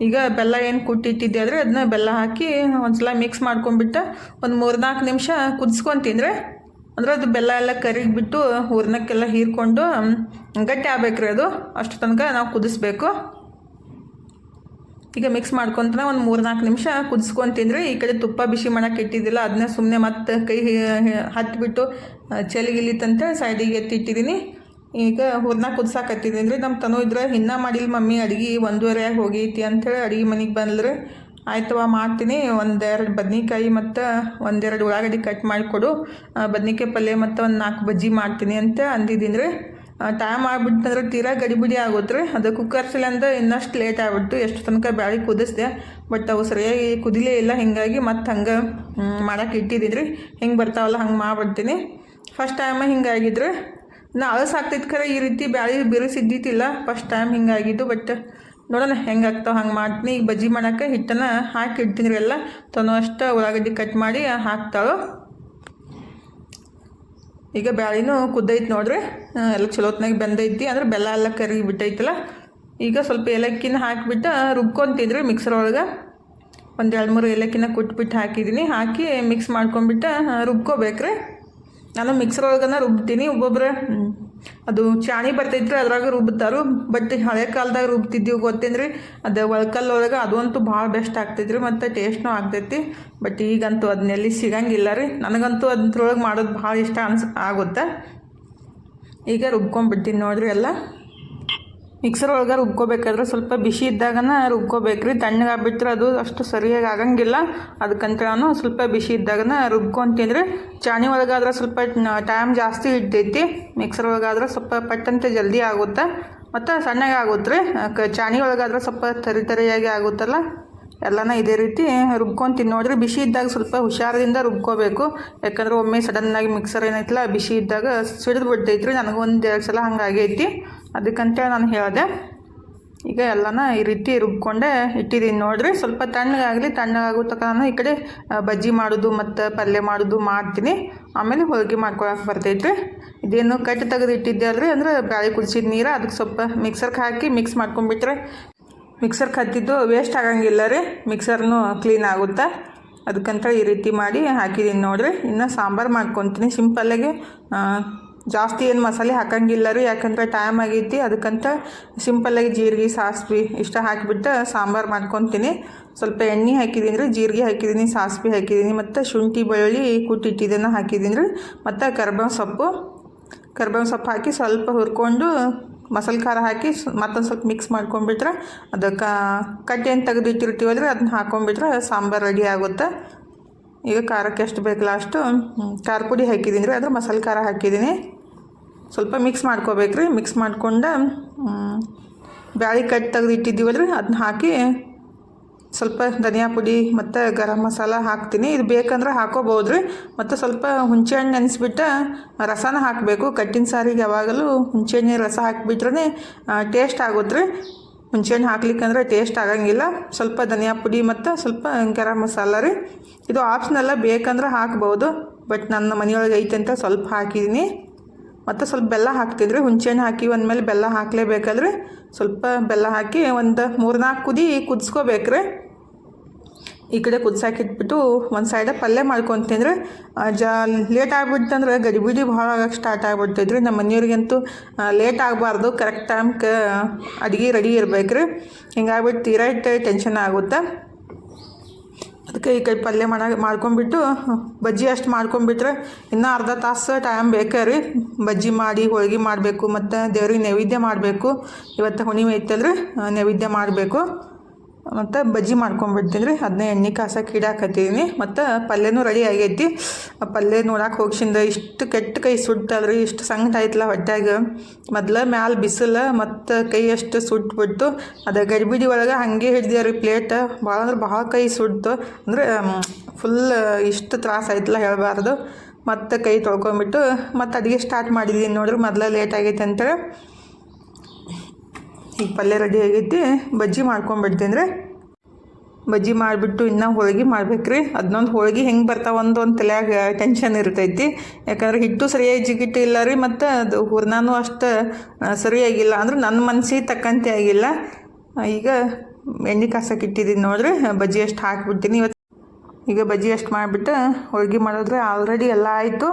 ಈಗ ಬೆಲ್ಲ ಏನು ಕುಟ್ಟಿಟ್ಟಿದ್ದೆ ಆದರೆ ಅದನ್ನ ಬೆಲ್ಲ ಹಾಕಿ ಒಂದ್ಸಲ ಮಿಕ್ಸ್ ಮಾಡ್ಕೊಂಡ್ಬಿಟ್ಟು ಒಂದು ಮೂರ್ನಾಲ್ಕು ನಿಮಿಷ ಕುದಿಸ್ಕೊಂತೀನಿ ತಿಂದರೆ ಅಂದ್ರೆ ಅದು ಬೆಲ್ಲ ಎಲ್ಲ ಕರಿಗಿಬಿಟ್ಟು ಹೂರ್ನಕ್ಕೆಲ್ಲ ಹೀರ್ಕೊಂಡು ಗಟ್ಟಿ ಆಗ್ಬೇಕ್ರಿ ಅದು. ಅಷ್ಟು ತನಕ ನಾವು ಕುದಿಸ್ಬೇಕು. ಈಗ ಮಿಕ್ಸ್ ಮಾಡ್ಕೊತಾನೆ ಒಂದು ಮೂರು ನಾಲ್ಕು ನಿಮಿಷ ಕುದಿಸ್ಕೊಂತೀನಿ ತಿಂದರೆ ಈ ಕಡೆ ತುಪ್ಪ ಬಿಸಿ ಮಾಡೋಕೆ ಇಟ್ಟಿದ್ದಿಲ್ಲ ಅದನ್ನ ಸುಮ್ಮನೆ ಮತ್ತೆ ಕೈ ಹತ್ತಿಬಿಟ್ಟು ಚಳಿಗಿಲಿತ್ತಂತ ಸೈಡಿಗೆ ಎತ್ತಿಟ್ಟಿದ್ದೀನಿ ಈಗ ಹೂರ್ನ ಕುದ್ಸಾಕತ್ತಿದ್ದೀನಿ ರೀ ನಮ್ಮ ತನು ಇದ್ರೆ, ಇನ್ನೂ ಮಾಡಿಲ್ಲ ಮಮ್ಮಿ, ಅಡುಗೆ ಒಂದೂವರೆ ಹೋಗೈತಿ ಅಂಥೇಳಿ ಅಡುಗೆ ಮನೆಗೆ ಬಂದ್ರೆ ಆಯ್ತವ ಮಾಡ್ತೀನಿ. ಒಂದೆರಡು ಬದ್ನಿಕಾಯಿ ಮತ್ತು ಒಂದೆರಡು ಉಳ್ಳಾಗಡ್ಡಿ ಕಟ್ ಮಾಡಿಕೊಡು. ಬದ್ನಿಕಾಯಿ ಪಲ್ಯ ಮತ್ತು ಒಂದು ನಾಲ್ಕು ಬಜ್ಜಿ ಮಾಡ್ತೀನಿ ಅಂತ ಅಂದಿದ್ದೀನಿ ರೀ ಟೈಮ್ ಆಗ್ಬಿಟ್ಟಂದ್ರೆ ತೀರಾ ಗಡಿಬಿಡಿ ಆಗುತ್ತೆ ರೀ ಅದು ಕುಕ್ಕರ್ ಸಿಲಿಂದ ಇನ್ನಷ್ಟು ಲೇಟ್ ಆಗ್ಬಿಟ್ಟು ಎಷ್ಟು ತನಕ ಬ್ಯಾಳಿ ಕುದಿಸ್ದೆ. ಬಟ್ ಅವು ಸರಿಯಾಗಿ ಕುದಿಲೇ ಇಲ್ಲ. ಹಿಂಗಾಗಿ ಮತ್ತು ಹಂಗೆ ಮಾಡಕ್ಕೆ ಇಟ್ಟಿದ್ದೀನಿ ರೀ ಹಿಂಗೆ ಬರ್ತಾವಲ್ಲ, ಹಂಗೆ ಮಾಡ್ಬಿಡ್ತೀನಿ. ಫಸ್ಟ್ ಟೈಮ್ ಹಿಂಗಾಗಿದ್ರೆ ನಾ ಅಳಸ್ ಆಗ್ತೈತೆ ಖರೆ ಈ ರೀತಿ ಬ್ಯಾಳಿ ಬಿರುಸಿದ್ದಿತ್ತಿಲ್ಲ ಫಸ್ಟ್ ಟೈಮ್ ಹಿಂಗಾಗಿದ್ದು ಬಟ್ ನೋಡೋಣ ಹೆಂಗೆ ಆಗ್ತಾವೆ, ಹಂಗೆ ಮಾಡ್ತೀನಿ. ಈಗ ಬಜ್ಜಿ ಮಾಡೋಕ್ಕೆ ಹಿಟ್ಟನ್ನು ಹಾಕಿ ಇಡ್ತೀನಿ ಎಲ್ಲ ತನೋ ಅಷ್ಟು ಉಳ್ಳಾಗಡ್ಡಿ ಕಟ್ ಮಾಡಿ ಹಾಕ್ತಾಳು. ಈಗ ಬ್ಯಾಳಿನೂ ಕುದ್ದೈತಿ ನೋಡ್ರಿ. ಎಲ್ಲ ಚಲೋತ್ನಾಗ ಬೆಂದೈತಿ. ಅಂದ್ರೆ ಬೆಲ್ಲ ಎಲ್ಲ ಕರಿಗಿ ಬಿಟ್ಟೈತಲ್ಲ. ಈಗ ಸ್ವಲ್ಪ ಏಲಕ್ಕಿನ ಹಾಕಿಬಿಟ್ಟು ರುಬ್ಕೊತಿದ್ರಿ ಮಿಕ್ಸರ್ ಒಳಗೆ. ಒಂದು ಎರಡು ಮೂರು ಏಲಕ್ಕಿನ ಕುಟ್ಬಿಟ್ಟು ಹಾಕಿದ್ದೀನಿ ಹಾಕಿ ಮಿಕ್ಸ್ ಮಾಡ್ಕೊಂಬಿಟ್ಟು ರುಬ್ಕೋಬೇಕ್ರಿ. ನಾನು ಮಿಕ್ಸರ್ ಒಳಗನ ರುಬ್ತೀನಿ. ಒಬ್ಬೊಬ್ರು ಅದು ಚಾಣಿ ಬರ್ತೈತ್ರಿ ಅದ್ರಾಗ ರುಬ್ತಾರು. ಬಟ್ ಹಳೆ ಕಾಲದಾಗ ರುಬ್ತಿದ್ದೀವಿ ಗೊತ್ತೇನ್ರಿ? ಅದು ಒಳಕಲ್ಲ ಒಳಗೆ ಅದಂತೂ ಭಾಳ ಬೆಸ್ಟ್ ಆಗ್ತೈತ್ರಿ ಮತ್ತು ಟೇಸ್ಟ್ನೂ ಆಗ್ತೈತಿ. ಬಟ್ ಈಗಂತೂ ಅದನ್ನೆಲ್ಲಿ ಸಿಗಂಗಿಲ್ಲ ರೀ ನನಗಂತೂ ಅದ್ರೊಳಗೆ ಮಾಡೋದು ಭಾಳ ಇಷ್ಟ ಅನ್ಸ್ ಆಗುತ್ತೆ. ಈಗ ರುಬ್ಕೊಂಡ್ಬಿಡ್ತೀನಿ ನೋಡ್ರಿ ಎಲ್ಲ. ಮಿಕ್ಸರ್ ಒಳಗೆ ರುಬ್ಕೋಬೇಕಾದ್ರೆ ಸ್ವಲ್ಪ ಬಿಸಿ ಇದ್ದಾಗನ ರುಬ್ಕೋಬೇಕ್ರಿ. ತಣ್ಣಗಾಗ್ಬಿಟ್ರೆ ಅದು ಅಷ್ಟು ಸರಿಯಾಗಿ ಆಗಂಗಿಲ್ಲ. ಅದಕ್ಕಂತ ನಾನು ಸ್ವಲ್ಪ ಬಿಸಿ ಇದ್ದಾಗನ ರುಬ್ಕೊಂತೀನಿ ಚಾಣಿ ಒಳಗಾದ್ರೆ ಸ್ವಲ್ಪ ಟೈಮ್ ಜಾಸ್ತಿ ಇಡ್ತೈತಿ ಮಿಕ್ಸರ್ ಒಳಗಾದ್ರೆ ಸ್ವಲ್ಪ ಪಟ್ಟಂತೆ ಜಲ್ದಿ ಆಗುತ್ತೆ? ಮತ್ತು ಸಣ್ಣಗೆ ಆಗುತ್ತೆ ಕ, ಚಾಣಿ ಒಳಗಾದ್ರೆ ಸ್ವಲ್ಪ ತರಿ ತರಿಯಾಗಿ ಆಗುತ್ತಲ್ಲ? ಎಲ್ಲನ ಇದೇ ರೀತಿ ರುಬ್ಕೊಂಡು ನೋಡ್ರಿ. ಬಿಸಿ ಇದ್ದಾಗ ಸ್ವಲ್ಪ ಹುಷಾರದಿಂದ ರುಬ್ಕೋಬೇಕು. ಯಾಕಂದ್ರೆ ಒಮ್ಮೆ ಸಡನ್ನಾಗಿ ಮಿಕ್ಸರ್ ಏನೈತಲ್ಲ ಬಿಸಿ ಇದ್ದಾಗ ಸಿಡಿದು ಬಿಡ್ತೈತ್ರಿ ನನಗೊಂದು ಎರಡು ಸಲ ಹಂಗಾಗೈತಿ. ಅದಕ್ಕಂತೇಳಿ ನಾನು ಹೇಳಿದೆ. ಈಗ ಎಲ್ಲನ ಈ ರೀತಿ ರುಬ್ಕೊಂಡೆ ಇಟ್ಟಿದ್ದೀನಿ ನೋಡ್ರಿ. ಸ್ವಲ್ಪ ತಣ್ಣಗಾಗಲಿ ತಣ್ಣಗಾಗೋ ತನಕ ನಾನು ಈ ಕಡೆ ಬಜ್ಜಿ ಮಾಡೋದು ಮತ್ತು ಪಲ್ಯ ಮಾಡೋದು ಮಾಡ್ತೀನಿ. ಆಮೇಲೆ ಹೋಳಿಗೆ ಮಾಡ್ಕೊಳಕ್ಕೆ ಬರ್ತೈತ್ರಿ. ಇದೇನು ಕಟ್ಟಿ ತೆಗೆದು ಇಟ್ಟಿದ್ದೆ ಅಲ್ರಿ, ಅಂದ್ರೆ ಬ್ಯಾಳೆ ಕುದಿಸಿದ ನೀರು ಅದಕ್ಕೆ ಸ್ವಲ್ಪ ಮಿಕ್ಸರ್ಗೆ ಹಾಕಿ ಮಿಕ್ಸ್ ಮಾಡ್ಕೊಂಡ್ಬಿಟ್ರೆ ಮಿಕ್ಸರ್ ಹತ್ತಿದ್ದು ವೇಸ್ಟ್ ಆಗಂಗಿಲ್ಲ ರೀ. ಮಿಕ್ಸರ್ನು ಕ್ಲೀನ್ ಆಗುತ್ತೆ? ಅದಕ್ಕಂತ ಈ ರೀತಿ ಮಾಡಿ ಹಾಕಿದ್ದೀನಿ ನೋಡ್ರಿ. ಇನ್ನು ಸಾಂಬಾರು ಮಾಡ್ಕೊತೀನಿ. ಸಿಂಪಲ್ಲಾಗಿ ಜಾಸ್ತಿ ಏನು ಮಸಾಲೆ ಹಾಕಂಗಿಲ್ಲ ರೀ, ಯಾಕಂದ್ರೆ ಟೈಮ್ ಆಗೈತಿ. ಅದಕ್ಕಂತ ಸಿಂಪಲ್ಲಾಗಿ ಜೀರಿಗೆ, ಸಾಸ್ವೆ ಇಷ್ಟ ಹಾಕಿಬಿಟ್ಟು ಸಾಂಬಾರು ಮಾಡ್ಕೊತೀನಿ. ಸ್ವಲ್ಪ ಎಣ್ಣೆ ಹಾಕಿದ್ದೀನಿ ರೀ, ಜೀರಿಗೆ ಹಾಕಿದ್ದೀನಿ ಸಾಸ್ವೆ ಹಾಕಿದ್ದೀನಿ ಮತ್ತು ಶುಂಠಿ, ಬೆಳ್ಳುಳ್ಳಿ ಕುಟ್ಟಿಟ್ಟಿದ್ದನ್ನು ಹಾಕಿದ್ದೀನಿ ರೀ. ಮತ್ತು ಕರ್ಬೇವು ಸೊಪ್ಪು. ಕರ್ಬೇವು ಸೊಪ್ಪು ಹಾಕಿ ಸ್ವಲ್ಪ ಹುರ್ಕೊಂಡು ಮಸಾಲೆ ಖಾರ ಹಾಕಿ ಮತ್ತೊಂದು ಸ್ವಲ್ಪ ಮಿಕ್ಸ್ ಮಾಡ್ಕೊಂಡ್ಬಿಟ್ರೆ ಅದಕ್ಕೆ ಕಟ್ಟಿ ಏನು ಅಂದರೆ ಅದನ್ನ ಹಾಕೊಂಡ್ಬಿಟ್ರೆ ಸಾಂಬಾರು ರೆಡಿ ಆಗುತ್ತೆ. ಈಗ ಖಾರಕ್ಕೆ ಎಷ್ಟು ಬೇಕಲ್ಲ ಅಷ್ಟು ಖಾರ ಪುಡಿ ಹಾಕಿದ್ದೀನಿ ರೀ, ಅದ್ರ ಮಸಾಲೆ ಖಾರ ಹಾಕಿದ್ದೀನಿ ಸ್ವಲ್ಪ ಮಿಕ್ಸ್ ಮಾಡ್ಕೋಬೇಕ್ರಿ. ಮಿಕ್ಸ್ ಮಾಡ್ಕೊಂಡು ಬ್ಯಾಳಿ ಕಟ್ ತೆಗೆದು ರೀ ಅದನ್ನ ಹಾಕಿ ಸ್ವಲ್ಪ ಧನಿಯಾ ಪುಡಿ ಮತ್ತು ಗರಂ ಮಸಾಲ ಹಾಕ್ತೀನಿ. ಇದು ಬೇಕಂದ್ರೆ ಹಾಕೋಬೋದು ರೀ ಮತ್ತು ಸ್ವಲ್ಪ ಹುಣಸೆಹಣ್ಣು ನೆನೆಸ್ಬಿಟ್ಟು ರಸನ ಹಾಕಬೇಕು. ಕಟ್ಟಿನ ಸಾರಿಗೆ ಯಾವಾಗಲೂ ಹುಣಸೆಹಣ್ಣೆ ರಸ ಹಾಕಿಬಿಟ್ರೆ ಟೇಸ್ಟ್ ಆಗುತ್ತೆ ರೀ ಹುಣಸೆಹಣ್ಣು ಹಾಕ್ಲಿಕ್ಕಂದ್ರೆ ಟೇಸ್ಟ್ ಆಗಂಗಿಲ್ಲ. ಸ್ವಲ್ಪ ಧನಿಯಾ ಪುಡಿ ಮತ್ತು ಸ್ವಲ್ಪ ಗರಂ ಮಸಾಲ ರೀ. ಇದು ಆಪ್ಷನಲ್ಲ ಬೇಕಂದ್ರೆ ಹಾಕ್ಬೋದು ಬಟ್ ನನ್ನ ಮನೆಯೊಳಗೆ ಐತೆ ಅಂತ ಸ್ವಲ್ಪ ಹಾಕಿದ್ದೀನಿ ಮತ್ತು ಸ್ವಲ್ಪ ಬೆಲ್ಲ ಹಾಕ್ತಿದ್ರು. ಹುಣಸೆಹಣ್ಣು ಹಾಕಿ ಒಂದ್ಮೇಲೆ ಬೆಲ್ಲ ಹಾಕಲೇಬೇಕಲ್ರಿ ಸ್ವಲ್ಪ ಬೆಲ್ಲ ಹಾಕಿ ಒಂದು ಮೂರ್ನಾಲ್ಕು ಕುದಿ ಕುದಿಸ್ಕೋಬೇಕ್ರಿ. ಈ ಕಡೆ ಕುದಿಸಾಕಿಟ್ಬಿಟ್ಟು ಒಂದು ಸೈಡ ಪಲ್ಯ ಮಾಡ್ಕೊತೀನಿ ಜಾ ಲೇಟ್ ಆಗ್ಬಿಟ್ಟಂದ್ರೆ ಗಡಿಬಿಡಿ ಭಾಳ ಆಗಕ್ಕೆ ಸ್ಟಾರ್ಟ್ ಆಗ್ಬಿಡ್ತೈತೆ ರೀ ನಮ್ಮ ಮನೆಯವ್ರಿಗಂತೂ ಲೇಟ್ ಆಗಬಾರ್ದು. ಕರೆಕ್ಟ್ ಟೈಮ್ಗೆ ಅಡುಗೆ ರೆಡಿ ಇರ್ಬೇಕು ರೀ ಹಿಂಗಾಗ್ಬಿಟ್ಟು ತೀರಾ ಇಟ್ಟು ಟೆನ್ಷನ್ ಆಗುತ್ತೆ? ಅದಕ್ಕೆ ಈ ಕೈ ಪಲ್ಯ ಮಾಡ ಮಾಡ್ಕೊಂಬಿಟ್ಟು ಬಜ್ಜಿ ಅಷ್ಟು ಮಾಡ್ಕೊಂಬಿಟ್ರೆ ಇನ್ನೂ ಅರ್ಧ ತಾಸು ಟೈಮ್ ಬೇಕೇ ರೀ. ಬಜ್ಜಿ ಮಾಡಿ, ಹೋಳ್ಗೆ ಮಾಡಬೇಕು, ಮತ್ತು ದೇವ್ರಿಗೆ ನೈವೇದ್ಯ ಮಾಡಬೇಕು. ಇವತ್ತು ಹುಣ್ಣಿಮೆ ಐತಲ್ರಿ ನೈವೇದ್ಯ ಮಾಡಬೇಕು. ಮತ್ತು ಬಜ್ಜಿ ಮಾಡ್ಕೊಂಬಿಡ್ತೀನಿ ರೀ. ಅದನ್ನೇ ಎಣ್ಣೆ ಕಾಸಕ್ಕೆ ಇಡಾಕತ್ತೀನಿ ಮತ್ತು ಪಲ್ಯನೂ ರೆಡಿ ಆಗೈತಿ. ಆ ಪಲ್ಯ ನೋಡಕ್ಕೆ ಹೋಗ್ಸಿಂದ ಇಷ್ಟು ಕೆಟ್ಟ ಕೈ ಸುಟ್ಟಲ್ರಿ ಇಷ್ಟು ಸಂಗಟ ಆಯ್ತಲ್ಲ ಹೊಟ್ಯಾಗ. ಮೊದ್ಲು ಮ್ಯಾಲ ಬಿಸಿಲು, ಮತ್ತು ಕೈ ಅಷ್ಟು ಸುಟ್ಬಿಟ್ಟು, ಅದು ಗಡಿಬಿಡಿ ಒಳಗೆ ಹಾಗೆ ಹಿಡ್ದೆ ರೀ ಪ್ಲೇಟ್. ಭಾಳ ಅಂದ್ರೆ ಭಾಳ ಕೈ ಸುಡ್ತು ಅಂದರೆ ಫುಲ್ ಇಷ್ಟು ತ್ರಾಸ ಆಯ್ತಲ್ಲ ಹೇಳಬಾರ್ದು. ಮತ್ತು ಕೈ ತೊಳ್ಕೊಂಬಿಟ್ಟು ಮತ್ತು ಅಡುಗೆ ಸ್ಟಾರ್ಟ್ ಮಾಡಿದ್ದೀನಿ ನೋಡ್ರಿ. ಮೊದಲ ಲೇಟ್ ಆಗೈತೆ ಅಂತೇಳಿ ಈಗ ಪಲ್ಯ ರೆಡಿ ಆಗೈತಿ. ಬಜ್ಜಿ ಮಾಡ್ಕೊಂಬಿಡ್ತೀನಿ ರೀ ಬಜ್ಜಿ ಮಾಡಿಬಿಟ್ಟು ಇನ್ನೂ ಹೋಳಿಗೆ ಮಾಡ್ಬೇಕ್ರಿ. ಅದನ್ನೊಂದು ಹೋಳಿಗೆ ಹೆಂಗೆ ಬರ್ತಾವ ಒಂದು ತಲೆಯಾಗ ಟೆನ್ಷನ್ ಇರ್ತೈತಿ. ಯಾಕಂದ್ರೆ ಹಿಟ್ಟು ಸರಿಯಾಗಿ ಜಿಗಿಟ್ಟು ಇಲ್ಲ ರೀ ಮತ್ತು ಅದು ಹೂರ್ನಾನು ಅಷ್ಟು ಸರಿಯಾಗಿಲ್ಲ. ಅಂದ್ರೆ ನನ್ನ ಮನಸ್ಸಿಗೆ ತಕ್ಕಂತೆ ಆಗಿಲ್ಲ. ಈಗ ಎಣ್ಣೆ ಕಾಸಕ್ಕೆ ಇಟ್ಟಿದ್ದೀನಿ ನೋಡ್ರಿ. ಬಜ್ಜಿ ಅಷ್ಟು ಹಾಕಿಬಿಡ್ತೀನಿ. ಇವತ್ತು ಈಗ ಬಜ್ಜಿ ಅಷ್ಟು ಮಾಡಿಬಿಟ್ಟು ಹೋಳ್ಗೆ ಮಾಡಿದ್ರೆ ಆಲ್ರೆಡಿ ಎಲ್ಲ ಆಯಿತು.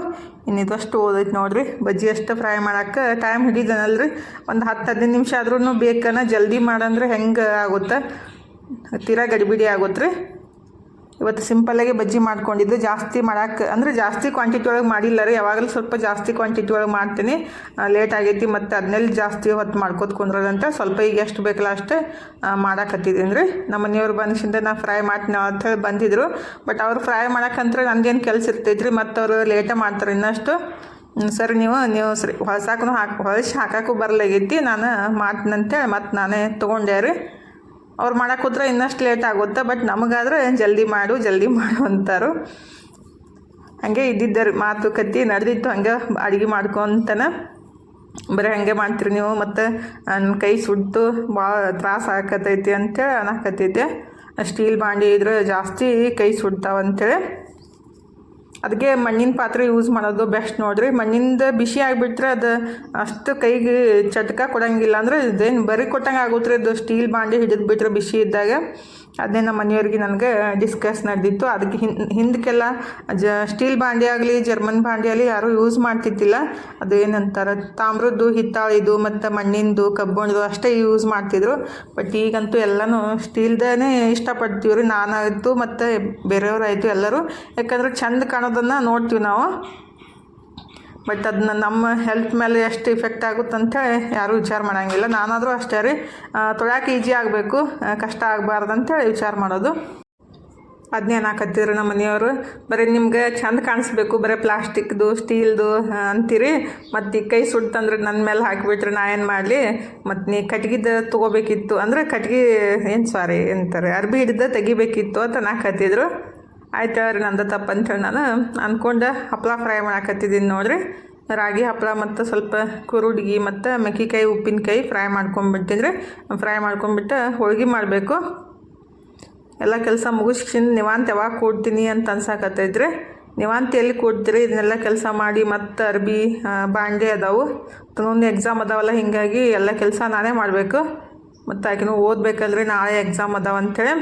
ಇನ್ನು ಇದಷ್ಟು ಓದೈತೆ ನೋಡ್ರಿ. ಬಜ್ಜಿ ಅಷ್ಟು ಫ್ರೈ ಮಾಡೋಕ್ಕೆ ಟೈಮ್ ಹಿಡಿದನಲ್ರಿ ಒಂದು ಹತ್ತು, ಹದಿನೈದು ನಿಮಿಷ ಆದ್ರೂ ಬೇಕನ ಜಲ್ದಿ ಮಾಡಂದ್ರೆ ಹೆಂಗೆ ಆಗುತ್ತೆ? ತೀರಾ ಗಡಿಬಿಡಿ ಆಗುತ್ತೆ ರೀ ಇವತ್ತು ಸಿಂಪಲ್ಲಾಗಿ ಬಜ್ಜಿ ಮಾಡ್ಕೊಂಡಿದ್ದು. ಜಾಸ್ತಿ ಮಾಡಕ್ಕೆ ಅಂದ್ರೆ ಜಾಸ್ತಿ ಕ್ವಾಂಟಿಟಿ ಒಳಗೆ ಮಾಡಿಲ್ಲ ರೀ. ಯಾವಾಗಲೂ ಸ್ವಲ್ಪ ಜಾಸ್ತಿ ಕ್ವಾಂಟಿಟಿ ಒಳಗೆ ಮಾಡ್ತೀನಿ. ಲೇಟ್ ಆಗೈತಿ ಮತ್ತು ಅದನ್ನೆಲ್ಲ ಜಾಸ್ತಿ ಹೊತ್ತು ಮಾಡ್ಕೋತ ಕುಂದ್ರದಂತ ಸ್ವಲ್ಪ ಈಗ ಎಷ್ಟು ಬೇಕಲ್ಲ ಅಷ್ಟೇ ಮಾಡಾಕತ್ತಿದ್ದೀನಿ ರೀ. ನಮ್ಮ ಮನೆಯವ್ರು ಬಂದಿಂದ ನಾ ಫ್ರೈ ಮಾಡ್ತೀನಿ ಅಂತ ಹೇಳಿ ಬಂದಿದ್ರು. ಬಟ್ ಅವ್ರು ಫ್ರೈ ಮಾಡೋಕ್ಕಂತ್ರ ನಂದೇನು ಕೆಲಸ ಇರ್ತೈತ್ರಿ ಮತ್ತು ಅವರು ಲೇಟೇ ಮಾಡ್ತಾರೆ ಇನ್ನಷ್ಟು. ಸರಿ ನೀವು ನೀವು ಸರಿ. ಹೊಲಸಾಕು ಹಾಕಿ, ಹೊಲಸಿ ಹಾಕಕ್ಕೂ ಬರಲಾಗೈತಿ. ನಾನು ಮಾಡ್ತೀನಂತೇಳಿ ಮತ್ತು ನಾನೇ ತೊಗೊಂಡೆ ರೀ. ಅವ್ರು ಮಾಡೋಕೆ ಕೂತ್ರೆ ಇನ್ನಷ್ಟು ಲೇಟ್ ಆಗುತ್ತೆ ಬಟ್ ನಮಗಾದ್ರೆ ಜಲ್ದಿ ಮಾಡು ಜಲ್ದಿ ಮಾಡು ಅಂತಾರು. ಹಾಗೆ ಇದ್ದಿದ್ದರು, ಮಾತು ಮಾತುಕತೆ ನಡೆದಿತ್ತು, ಹಂಗೆ ಅಡುಗೆ ಮಾಡ್ಕೊತನ. ಬರೀ ಹಾಗೆ ಮಾಡ್ತೀರಿ ನೀವು, ಮತ್ತು ನನ್ನ ಕೈ ಸುಟ್ಟು ಭಾಳ ತ್ರಾಸ ಆಕತೈತಿ ಅಂತೇಳಿ ಅನ್ನಕತ್ತೈತೆ ಸ್ಟೀಲ್ ಬಾಂಡಿ ಇದ್ರೆ ಜಾಸ್ತಿ ಕೈ ಸುಡ್ತಾವ ಅಂತೇಳಿ ಅದಕ್ಕೆ ಮಣ್ಣಿನ ಪಾತ್ರೆ ಯೂಸ್ ಮಾಡೋದು ಬೆಸ್ಟ್ ನೋಡ್ರಿ. ಮಣ್ಣಿಂದ ಬಿಸಿ ಆಗಿಬಿಟ್ರೆ ಅದು ಅಷ್ಟು ಕೈಗೆ ಚಟ್ಕ ಕೊಡಂಗಿಲ್ಲ ಅಂದ್ರೆ ಇದೇನು ಬರೀ ಕೊಟ್ಟಂಗೆ ಆಗುತ್ತೆ ಅದು ಸ್ಟೀಲ್ ಬಾಂಡೆ ಹಿಡಿದು ಬಿಟ್ರೆ ಬಿಸಿ ಇದ್ದಾಗ ಅದೇ ನಮ್ಮ ಮನೆಯವ್ರಿಗೆ ನನಗೆ ಡಿಸ್ಕಸ್ ನಡೆದಿತ್ತು. ಅದಕ್ಕೆ ಹಿಂದ್, ಹಿಂದಕ್ಕೆಲ್ಲ ಜ ಸ್ಟೀಲ್ ಬಾಂಡೆ ಆಗಲಿ ಜರ್ಮನ್ ಬಾಂಡೆ ಆಗಲಿ ಯಾರೂ ಯೂಸ್ ಮಾಡ್ತಿದ್ದಿಲ್ಲ. ಅದು ಏನಂತಾರೆ, ತಾಮ್ರದ್ದು, ಹಿತ್ತಾಳಿದು, ಮತ್ತು ಮಣ್ಣಿಂದು ಕಬ್ಬಣದು ಅಷ್ಟೇ ಯೂಸ್ ಮಾಡ್ತಿದ್ರು. ಬಟ್ ಈಗಂತೂ ಎಲ್ಲನೂ ಸ್ಟೀಲ್ದೇ ಇಷ್ಟಪಡ್ತೀವಿ ರೀ ನಾನಾಯಿತು ಮತ್ತು ಬೇರೆಯವರಾಯಿತು ಎಲ್ಲರೂ. ಯಾಕಂದ್ರೆ ಚಂದ ಕಾಣೋದನ್ನು ನೋಡ್ತೀವಿ ನಾವು. ಬಟ್ ಅದನ್ನ ನಮ್ಮ ಹೆಲ್ತ್ ಮೇಲೆ ಎಷ್ಟು ಇಫೆಕ್ಟ್ ಆಗುತ್ತಂತ ಯಾರೂ ವಿಚಾರ ಮಾಡೋಂಗಿಲ್ಲ. ನಾನಾದರೂ ಅಷ್ಟೇ ರೀ. ತೊಳ್ಯಾಕೆ ಈಜಿ ಆಗಬೇಕು. ಕಷ್ಟ ಆಗಬಾರ್ದು ಅಂತೇಳಿ ವಿಚಾರ ಮಾಡೋದು. ಅದನ್ನೇನು ಹಾಕತ್ತೀರಿ ನಮ್ಮ ಮನೆಯವರು? ಬರೀ ನಿಮ್ಗೆ ಚಂದ ಕಾಣಿಸ್ಬೇಕು. ಬರೀ ಪ್ಲಾಸ್ಟಿಕ್ದು, ಸ್ಟೀಲ್ದು ಅಂತೀರಿ. ಮತ್ತು ಈ ಕೈ ಸುಡ್ತಂದ್ರೆ ನನ್ನ ಮೇಲೆ ಹಾಕಿಬಿಟ್ರೆ ನಾ ಏನು ಮಾಡಲಿ? ಮತ್ತು ನೀ ಕಟ್ಗಿದ ತೊಗೋಬೇಕಿತ್ತು ಅಂದರೆ ಕಟ್ಗೆ ಏನು ಸಾರಿ ಅಂತಾರೆ. ಅರ್ಬಿ ಹಿಡ್ದು ತೆಗಿಬೇಕಿತ್ತು ಅಂತ ನಾಕತ್ತಿದ್ರು ಆಯ್ತು ಹೇಳ್ರಿ ನಂದು ತಪ್ಪು ಅಂತೇಳಿ ನಾನು ಅಂದ್ಕೊಂಡು ಹಪ್ಪಳ ಫ್ರೈ ಮಾಡಾಕತ್ತಿದ್ದೀನಿ ನೋಡಿರಿ. ರಾಗಿ ಹಪ್ಪಳ ಮತ್ತು ಸ್ವಲ್ಪ ಕುರುಡ್ಗಿ ಮತ್ತು ಮೆಕ್ಕಿಕಾಯಿ, ಉಪ್ಪಿನಕಾಯಿ ಫ್ರೈ ಮಾಡ್ಕೊಂಬಿಟ್ಟಿದ್ರೆ. ಫ್ರೈ ಮಾಡ್ಕೊಂಬಿಟ್ಟು ಹೋಳ್ಗೆ ಮಾಡಬೇಕು. ಎಲ್ಲ ಕೆಲಸ ಮುಗಿಸ್ಕೊಂಡು ನಿವಾಂತ ಯಾವಾಗ ಕೂಡ್ತೀನಿ ಅಂತ ಅನ್ಸಾಕತ್ತೈತ್ರಿ. ನಿವಾಂತ ಎಲ್ಲಿ ಕೂಡ್ತೀರಿ? ಇದನ್ನೆಲ್ಲ ಕೆಲಸ ಮಾಡಿ ಮತ್ತು ಅರ್ಬಿ ಬಾಂಡೆ ಅದಾವು. ಇನ್ನೊಂದು ಎಕ್ಸಾಮ್ ಅದಾವಲ್ಲ, ಹೀಗಾಗಿ ಎಲ್ಲ ಕೆಲಸ ನಾನೇ ಮಾಡಬೇಕು. ಮತ್ತು ಆಕಿನೂ ಓದ್ಬೇಕಲ್ರಿ, ನಾಳೆ ಎಕ್ಸಾಮ್ ಅದಾವ ಅಂಥೇಳಿ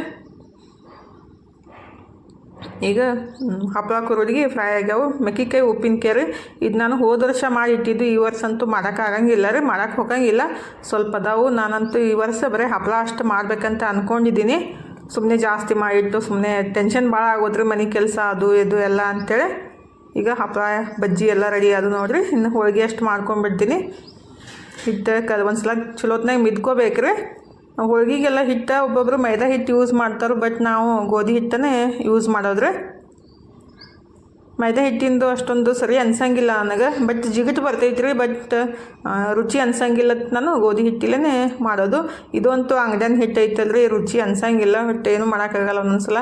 ಈಗ ಹಪ್ಪಳ ಕುರುಡಿಗೆ ಫ್ರೈ ಆಗ್ಯಾವು. ಮೆಕ್ಕಿಕಾಯಿ ಉಪ್ಪಿನಕಾಯಿ ರೀ. ಇದು ನಾನು ಹೋದ ವರ್ಷ ಮಾಡಿಟ್ಟಿದ್ದು ಈ ವರ್ಷ ಅಂತೂ ಮಾಡೋಕ್ಕಾಗಂಗಿಲ್ಲ ರೀ, ಮಾಡೋಕೆ ಹೋಗಂಗಿಲ್ಲ. ಸ್ವಲ್ಪ ಅದಾವು. ನಾನಂತೂ ಈ ವರ್ಷ ಬರೀ ಹಪ್ಪಳ ಅಷ್ಟು ಮಾಡಬೇಕಂತ ಅಂದ್ಕೊಂಡಿದ್ದೀನಿ ಸುಮ್ಮನೆ ಜಾಸ್ತಿ ಮಾಡಿಟ್ಟು ಸುಮ್ಮನೆ ಟೆನ್ಷನ್ ಭಾಳ ಆಗೋದ್ರಿ ಮನೆ ಕೆಲಸ, ಅದು, ಇದು ಎಲ್ಲ ಅಂತೇಳಿ. ಈಗ ಹಪ್ಪಳ ಬಜ್ಜಿ ಎಲ್ಲ ರೆಡಿ ಅದು ನೋಡಿರಿ. ಇನ್ನು ಹೋಳಿಗೆ ಅಷ್ಟು ಮಾಡ್ಕೊಂಬಿಡ್ತೀನಿ ಹಿಟ್ಟು ಒಂದು ಸಲ ಚಲೋತ್ನಾಗ ಮಿದ್ಕೋಬೇಕ್ರಿ. ಹೋಳ್ಗಿಗೆಲ್ಲ ಹಿಟ್ಟು ಒಬ್ಬೊಬ್ಬರು ಮೈದಾ ಹಿಟ್ಟು ಯೂಸ್ ಮಾಡ್ತಾರೆ ಬಟ್ ನಾವು ಗೋಧಿ ಹಿಟ್ಟನ್ನೇ ಯೂಸ್ ಮಾಡೋದ್ರೆ? ಮೈದಾ ಹಿಟ್ಟಿಂದು ಅಷ್ಟೊಂದು ಸರಿ ಅನ್ಸಂಗಿಲ್ಲ ನನಗೆ ಬಟ್ ಜಿಗಿಟ್ ರೀ ಬಟ್ ರುಚಿ ಅನ್ಸಂಗಿಲ್ಲ ನಾನು ಗೋಧಿ ಹಿಟ್ಟಿಲೇ ಮಾಡೋದು. ಇದಂತೂ ಅಂಗಡಿಯನ್ ಹಿಟ್ಟು ಐತಲ್ರಿ, ರುಚಿ ಅನ್ಸಂಗಿಲ್ಲ ಬಟ್ ಏನು ಮಾಡೋಕ್ಕಾಗಲ್ಲ ಒಂದೊಂದ್ಸಲ.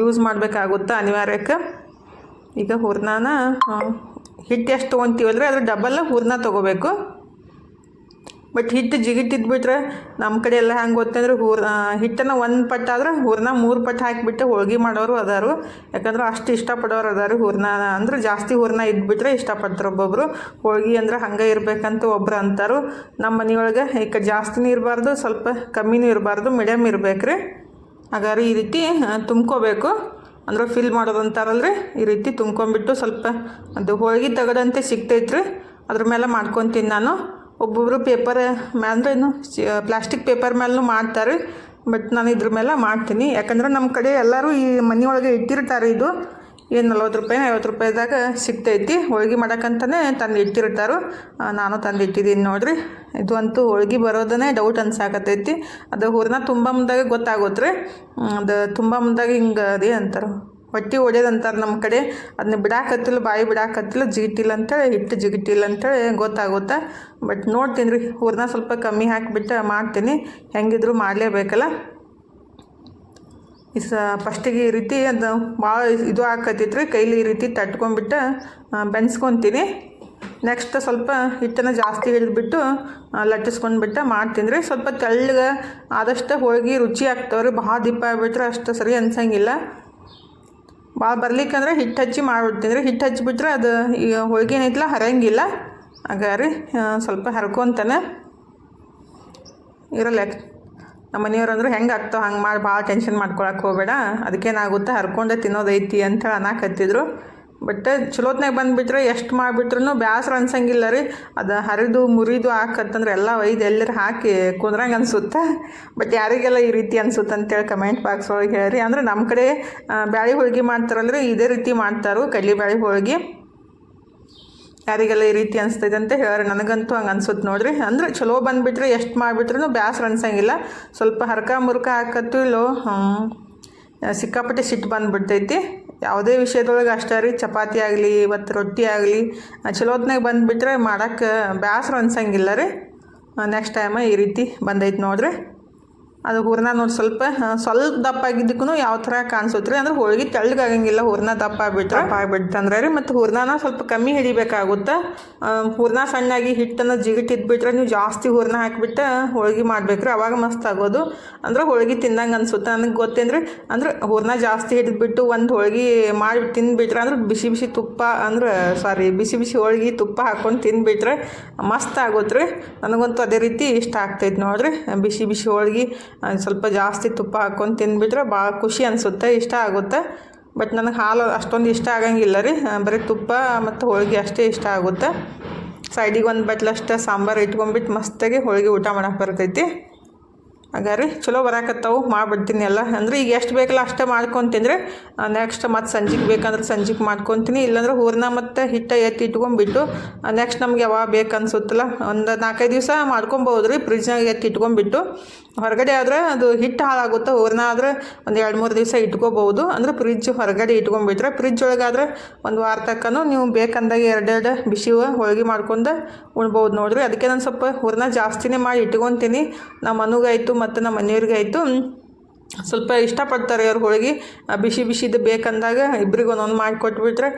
ಯೂಸ್ ಮಾಡಬೇಕಾಗುತ್ತೆ ಅನಿವಾರ್ಯಕ್ಕೆ? ಈಗ ಹೂರ್ಣನ ಹಿಟ್ಟು ಎಷ್ಟು ತೊಗೊತೀವಲ್ರಿ? ಅದ್ರ ಡಬಲ್ ಹೂರ್ಣ ತೊಗೋಬೇಕು. ಬಟ್ ಹಿಟ್ಟು ಜಿಗಿಟ್ಟಿದ್ಬಿಟ್ರೆ ನಮ್ಮ ಕಡೆ ಎಲ್ಲ ಹೆಂಗೆ ಗೊತ್ತಂದ್ರೆ ಹೂರ್ ಹಿಟ್ಟನ್ನು ಒಂದು ಪಟ್ಟು ಆದ್ರೆ ಹೂರ್ನ ಮೂರು ಪಟ್ಟು ಹಾಕಿಬಿಟ್ಟು ಹೋಳ್ಗೆ ಮಾಡೋರು ಅದಾರು. ಯಾಕಂದ್ರೆ ಅಷ್ಟು ಇಷ್ಟಪಡೋರು ಅದಾರು ಹೂರ್ನ. ಅಂದ್ರೆ ಜಾಸ್ತಿ ಹೂರ್ನ ಇದ್ಬಿಟ್ರೆ ಇಷ್ಟಪಡ್ತಾರೆ ಒಬ್ಬೊಬ್ಬರು ಹೋಳ್ಗೆ ಅಂದ್ರೆ ಹಂಗೆ ಇರಬೇಕಂತ ಒಬ್ರು ಅಂತಾರು. ನಮ್ಮ ಮನೆಯೊಳಗೆ ಈಗ ಜಾಸ್ತಿನೂ ಇರಬಾರ್ದು, ಸ್ವಲ್ಪ ಕಮ್ಮಿನೂ ಇರಬಾರ್ದು ಮೀಡಿಯಮ್ ರೀ ಹಾಗಾದ್ರೆ ಈ ರೀತಿ ತುಂಬ್ಕೋಬೇಕು. ಅಂದ್ರೆ ಫಿಲ್ ಮಾಡೋದು ಅಂತಾರಲ್ರಿ? ಈ ರೀತಿ ತುಂಬ್ಕೊಂಬಿಟ್ಟು ಸ್ವಲ್ಪ ಅದು ಹೋಳ್ಗೆ ತಗದಂತೆ ಸಿಗ್ತೈತ್ರಿ. ಅದ್ರ ಮೇಲೆ ಮಾಡ್ಕೊತೀನಿ ನಾನು. ಒಬ್ಬೊಬ್ಬರು ಪೇಪರ್ ಅಂದ್ರೆ ಏನು ಪ್ಲಾಸ್ಟಿಕ್ ಪೇಪರ್ ಮೇಲೂ ಮಾಡ್ತಾರೆ. ಬಟ್ ನಾನು ಇದ್ರ ಮೇಲೆ ಮಾಡ್ತೀನಿ. ಯಾಕಂದ್ರೆ ನಮ್ಮ ಕಡೆ ಎಲ್ಲರೂ ಈ ಮನೆಯೊಳಗೆ ಇಟ್ಟಿರ್ತಾರೆ ಇದು. ಏನು ನಲ್ವತ್ತು ರೂಪಾಯಿ ಐವತ್ತು ರೂಪಾಯಿದಾಗ ಸಿಗ್ತೈತಿ. ಹೋಳ್ಗೆ ಮಾಡೋಕ್ಕಂತಲೇ ತಂದು ಇಟ್ಟಿರ್ತಾರೆ. ನಾನು ತಂದು ಇಟ್ಟಿದ್ದೀನಿ ನೋಡಿರಿ. ಇದು ಅಂತೂ ಹೋಳ್ಗೆ ಬರೋದನ್ನೇ ಡೌಟ್ ಅನ್ಸಾಕತ್ತೈತಿ. ಅದು ಹೂರ್ನ ತುಂಬ ಮುಂದಾಗ ಗೊತ್ತಾಗುತ್ತೆ ಅದು ತುಂಬ ಮುಂದಾಗ ಹಿಂಗೆ ಅದೇ ಅಂತಾರೆ. ಹೊಟ್ಟೆ ಅಂತಾರೆ ನಮ್ಮ ಕಡೆ. ಅದನ್ನ ಬಿಡಾಕತ್ತಿಲ್ಲ, ಬಾಯಿ ಬಿಡಾಕತ್ತಿಲ್ಲ, ಜಿಗಿಟ್ಟಿಲ್ಲ ಅಂತೇಳಿ, ಹಿಟ್ಟು ಜಿಗಿಟಿಲ್ಲ ಅಂತೇಳಿ ಗೊತ್ತಾಗುತ್ತೆ ಬಟ್ ನೋಡ್ತೀನಿ ರೀ ಹೂರ್ನ ಸ್ವಲ್ಪ ಕಮ್ಮಿ ಹಾಕಿಬಿಟ್ಟು ಮಾಡ್ತೀನಿ. ಹೆಂಗಿದ್ರು ಮಾಡಲೇಬೇಕಲ್ಲ. ಈ ಸ, ಫಸ್ಟಿಗೆ ಈ ರೀತಿ ಅದು ಭಾಳ ಇದು ಆಕತ್ತೈತ್ರಿ ಕೈಲಿ ಈ ರೀತಿ ತಟ್ಕೊಂಡ್ಬಿಟ್ಟು ಬೆನ್ಸ್ಕೊತೀನಿ. ನೆಕ್ಸ್ಟ್ ಸ್ವಲ್ಪ ಹಿಟ್ಟನ್ನು ಜಾಸ್ತಿ ಹಿಡಿದ್ಬಿಟ್ಟು ಲಟ್ಟಿಸ್ಕೊಂಡ್ಬಿಟ್ಟು ಮಾಡ್ತೀನಿ ರೀ. ಸ್ವಲ್ಪ ತೆಳ್ಳಗೆ, ಆದಷ್ಟು ಹೋಗಿ ರುಚಿ ಆಗ್ತಾವೆ ರೀ, ಭಾಳ ದಿಪ್ಪ ಆಗ್ಬಿಟ್ರೆ ಅಷ್ಟು ಸರಿ ಅನ್ಸಂಗಿಲ್ಲ. ಭಾಳ ಬರ್ಲಿಕ್ಕಂದ್ರೆ ಹಿಟ್ಟು ಹಚ್ಚಿ ಮಾಡಿಬಿಡ್ತೀನಿ ಹಿಟ್ಟು ಹಚ್ಚಿಬಿಟ್ರೆ ಅದು ಈಗ ಹೋಳಿಗೆ ಏನೈತಲ್ಲ ಹರಂಗಿಲ್ಲ. ಹಾಗಾರಿ ಸ್ವಲ್ಪ ಹರ್ಕೊತಾನೆ. ಇರಲ್ಲ. ನಮ್ಮ ಮನೆಯವ್ರು ಅಂದ್ರೆ ಹೆಂಗೆ ಆಗ್ತಾವೆ ಹಂಗೆ ಮಾಡಿ, ಭಾಳ ಟೆನ್ಷನ್ ಮಾಡ್ಕೊಳಕ್ಕೆ ಹೋಗಬೇಡ. ಅದಕ್ಕೇನಾಗುತ್ತೆ, ಹರ್ಕೊಂಡೆ ತಿನ್ನೋದೈತಿ ಅಂತ ಅನ್ನಕತ್ತಿದ್ರು ಬಟ್ ಚಲೋತ್ನಾಗ ಬಂದುಬಿಟ್ರೆ ಎಷ್ಟು ಮಾಡಿಬಿಟ್ರು ಬೇಸರ ಅನ್ಸಂಗಿಲ್ಲ ರೀ. ಅದು ಹರಿದು, ಮುರಿದು ಹಾಕತ್ತಂದ್ರೆ ಎಲ್ಲ ಒಯ್ದು ಎಲ್ಲರ ಹಾಕಿ ಕುಂದ್ರಂಗೆ ಅನಿಸುತ್ತೆ. ಬಟ್ ಯಾರಿಗೆಲ್ಲ ಈ ರೀತಿ ಅನ್ಸುತ್ತೆ ಅಂತೇಳಿ ಕಮೆಂಟ್ ಬಾಕ್ಸ್ ಒಳಗೆ ಹೇಳಿರಿ. ಅಂದ್ರೆ ನಮ್ಮ ಕಡೆ ಬ್ಯಾಳಿ ಹೋಳಿಗೆ ಮಾಡ್ತಾರಲ್ರಿ, ಇದೇ ರೀತಿ ಮಾಡ್ತಾರೋ, ಕಡ್ಲಿ ಬ್ಯಾಳಿ ಹೋಳಿಗೆ. ಯಾರಿಗೆಲ್ಲ ಈ ರೀತಿ ಅನಿಸ್ತೈತೆ ಅಂತ ಹೇಳ್ರಿ. ನನಗಂತೂ ಹಂಗೆ ಅನ್ಸುತ್ತೆ ನೋಡ್ರಿ. ಅಂದ್ರೆ ಚಲೋ ಬಂದುಬಿಟ್ರೆ ಎಷ್ಟು ಮಾಡಿಬಿಟ್ರೂ ಬೇಸರ ಅನ್ಸಂಗಿಲ್ಲ. ಸ್ವಲ್ಪ ಹರ್ಕ ಮುರ್ಕ ಹಾಕತ್ತು ಇಲ್ಲೋ ಸಿಕ್ಕಾಪಟ್ಟೆ ಸಿಟ್ಟು ಬಂದುಬಿಡ್ತೈತಿ. ಯಾವುದೇ ವಿಷಯದೊಳಗೆ ಅಷ್ಟೇ ರೀ. ಚಪಾತಿ ಆಗಲಿ, ಇವತ್ತು ರೊಟ್ಟಿ ಆಗಲಿ ಚಲೋತ್ನಾಗ ಬಂದುಬಿಟ್ರೆ ಮಾಡೋಕ್ಕೆ ಬೇಸರ ಅನ್ಸಂಗಿಲ್ಲ ರೀ. ನೆಕ್ಸ್ಟ್ ಟೈಮ್ ಈ ರೀತಿ ಬಂದೈತೆ ನೋಡ್ರಿ. ಅದು ಹೂರ್ಣ ನೋಡಿ ಸ್ವಲ್ಪ ಸ್ವಲ್ಪ ದಪ್ಪ ಆಗಿದ್ದಕ್ಕೂ ಯಾವ ಥರ ಕಾಣಿಸುತ್ತೆ ರೀ? ಅಂದ್ರೆ ಹೋಳಿಗೆ ತೆಳ್ಳಗಾಗಂಗಿಲ್ಲ ಹೂರ್ಣ ದಪ್ಪ ಆಗ್ಬಿಟ್ರೆ. ಆಗ್ಬಿಡ್ತಂದ್ರೆ ರೀ, ಮತ್ತು ಹೂರ್ಣನ ಸ್ವಲ್ಪ ಕಮ್ಮಿ ಹಿಡಿಬೇಕಾಗುತ್ತೆ. ಹೂರ್ಣ ಸಣ್ಣಾಗಿ ಹಿಟ್ಟನ್ನು ಜಿಗಿಟ್ ಇದ್ಬಿಟ್ರೆ ನೀವು ಜಾಸ್ತಿ ಹೂರ್ಣ ಹಾಕಿಬಿಟ್ಟು ಹೋಳಿಗೆ ಮಾಡ್ಬೇಕ್ರಿ, ಅವಾಗ ಮಸ್ತ್ ಆಗೋದು. ಅಂದ್ರೆ ಹೋಳಿಗೆ ತಿಂದಂಗೆ ಅನ್ಸುತ್ತೆ, ನನಗೆ ಗೊತ್ತೇನ್ರಿ? ಅಂದ್ರೆ ಹೂರ್ಣ ಜಾಸ್ತಿ ಹಿಡಿದ್ಬಿಟ್ಟು ಒಂದು ಹೋಳಿಗೆ ಮಾಡಿ ತಿನ್ಬಿಟ್ರೆ ಅಂದ್ರೆ ಬಿಸಿ ಬಿಸಿ ತುಪ್ಪ, ಅಂದ್ರೆ ಸಾರಿ ಬಿಸಿ ಬಿಸಿ ಹೋಳಿಗೆ ತುಪ್ಪ ಹಾಕ್ಕೊಂಡು ತಿಂದುಬಿಟ್ರೆ ಮಸ್ತ್ ಆಗುತ್ತೆ ರೀ ನನಗಂತೂ ಅದೇ ರೀತಿ ಇಷ್ಟ ಆಗ್ತೈತೆ ನೋಡಿರಿ, ಬಿಸಿ ಬಿಸಿ ಹೋಳ್ಗೆ. ಸ್ವಲ್ಪ ಜಾಸ್ತಿ ತುಪ್ಪ ಹಾಕ್ಕೊಂಡು ತಿಂದುಬಿಟ್ರೆ ಭಾಳ ಖುಷಿ ಅನಿಸುತ್ತೆ, ಇಷ್ಟ ಆಗುತ್ತೆ. ಬಟ್ ನನಗೆ ಹಾಲು ಅಷ್ಟೊಂದು ಇಷ್ಟ ಆಗಂಗಿಲ್ಲ ರೀ. ಬರೀ ತುಪ್ಪ ಮತ್ತು ಹೋಳಿಗೆ ಅಷ್ಟೇ ಇಷ್ಟ ಆಗುತ್ತೆ. ಸೈಡಿಗೆ ಒಂದು ಬಟ್ಲಷ್ಟು ಸಾಂಬಾರು ಇಟ್ಕೊಂಡ್ಬಿಟ್ಟು ಮಸ್ತಾಗಿ ಹೋಳಿಗೆ ಊಟ ಮಾಡಕ್ಕೆ ಬರ್ತೈತಿ. ಹಾಗಾರಿ ಚಲೋ ಬರಾಕತ್ತವು, ಮಾಡಿಬಿಡ್ತೀನಿ ಎಲ್ಲ. ಅಂದ್ರೆ ಈಗ ಎಷ್ಟು ಬೇಕಲ್ಲ ಅಷ್ಟೇ ಮಾಡ್ಕೊತಿಂದ್ರೆ ನೆಕ್ಸ್ಟ್ ಮತ್ತು ಸಂಜೆಗೆ ಬೇಕಂದ್ರೆ ಸಂಜೆಗೆ ಮಾಡ್ಕೊತೀನಿ, ಇಲ್ಲಾಂದ್ರೆ ಹೂರ್ಣ ಮತ್ತು ಹಿಟ್ಟ ಎತ್ತಿ ಇಟ್ಕೊಂಡ್ಬಿಟ್ಟು ನೆಕ್ಸ್ಟ್ ನಮ್ಗೆ ಯಾವಾಗ ಬೇಕು ಅನ್ಸುತ್ತಲ್ಲ, ಒಂದು ನಾಲ್ಕೈದು ದಿವಸ ಮಾಡ್ಕೊಬೋದು ರೀ ಫ್ರಿಜ್ನಾಗ ಎತ್ತಿ ಇಟ್ಕೊಂಡ್ಬಿಟ್ಟು ಹೊರಗಡೆ ಆದರೆ ಅದು ಹಿಟ್ಟು ಹಾಳಾಗುತ್ತೆ ಹೂರ್ಣ ಆದರೆ ಒಂದು ಎರಡು ಮೂರು ದಿವಸ ಇಟ್ಕೋಬೋದು. ಅಂದ್ರೆ ಫ್ರಿಜ್ ಹೊರಗಡೆ ಇಟ್ಕೊಂಡ್ಬಿಟ್ರೆ ಫ್ರಿಜ್ ಒಳಗಾದ್ರೆ ಒಂದು ವಾರ ತಕ್ಕನೂ ನೀವು ಬೇಕಂದಾಗ ಎರಡೆರಡು ಬಿಸಿ ಹೋಳಿಗೆ ಮಾಡ್ಕೊಂಡು ಉಣ್ಬೋದು ನೋಡ್ರಿ. ಅದಕ್ಕೆ ನಾನು ಸ್ವಲ್ಪ ಹೂರ್ಣ ಜಾಸ್ತಿನೇ ಮಾಡಿ ಇಟ್ಕೊತೀನಿ. ನಮ್ಮ ಮನುಗಾಯ್ತು ಮತ್ತು ನಮ್ಮ ಮನೆಯವ್ರಿಗಾಯ್ತು ಸ್ವಲ್ಪ ಇಷ್ಟಪಡ್ತಾರೆ ಅವ್ರು ಹೋಳಿಗೆ. ಬಿಸಿ ಬಿಸಿದು ಬೇಕಂದಾಗ ಇಬ್ರಿಗೆ ಒಂದೊಂದು ಮಾಡಿ ಕೊಟ್ಬಿಟ್ರೆ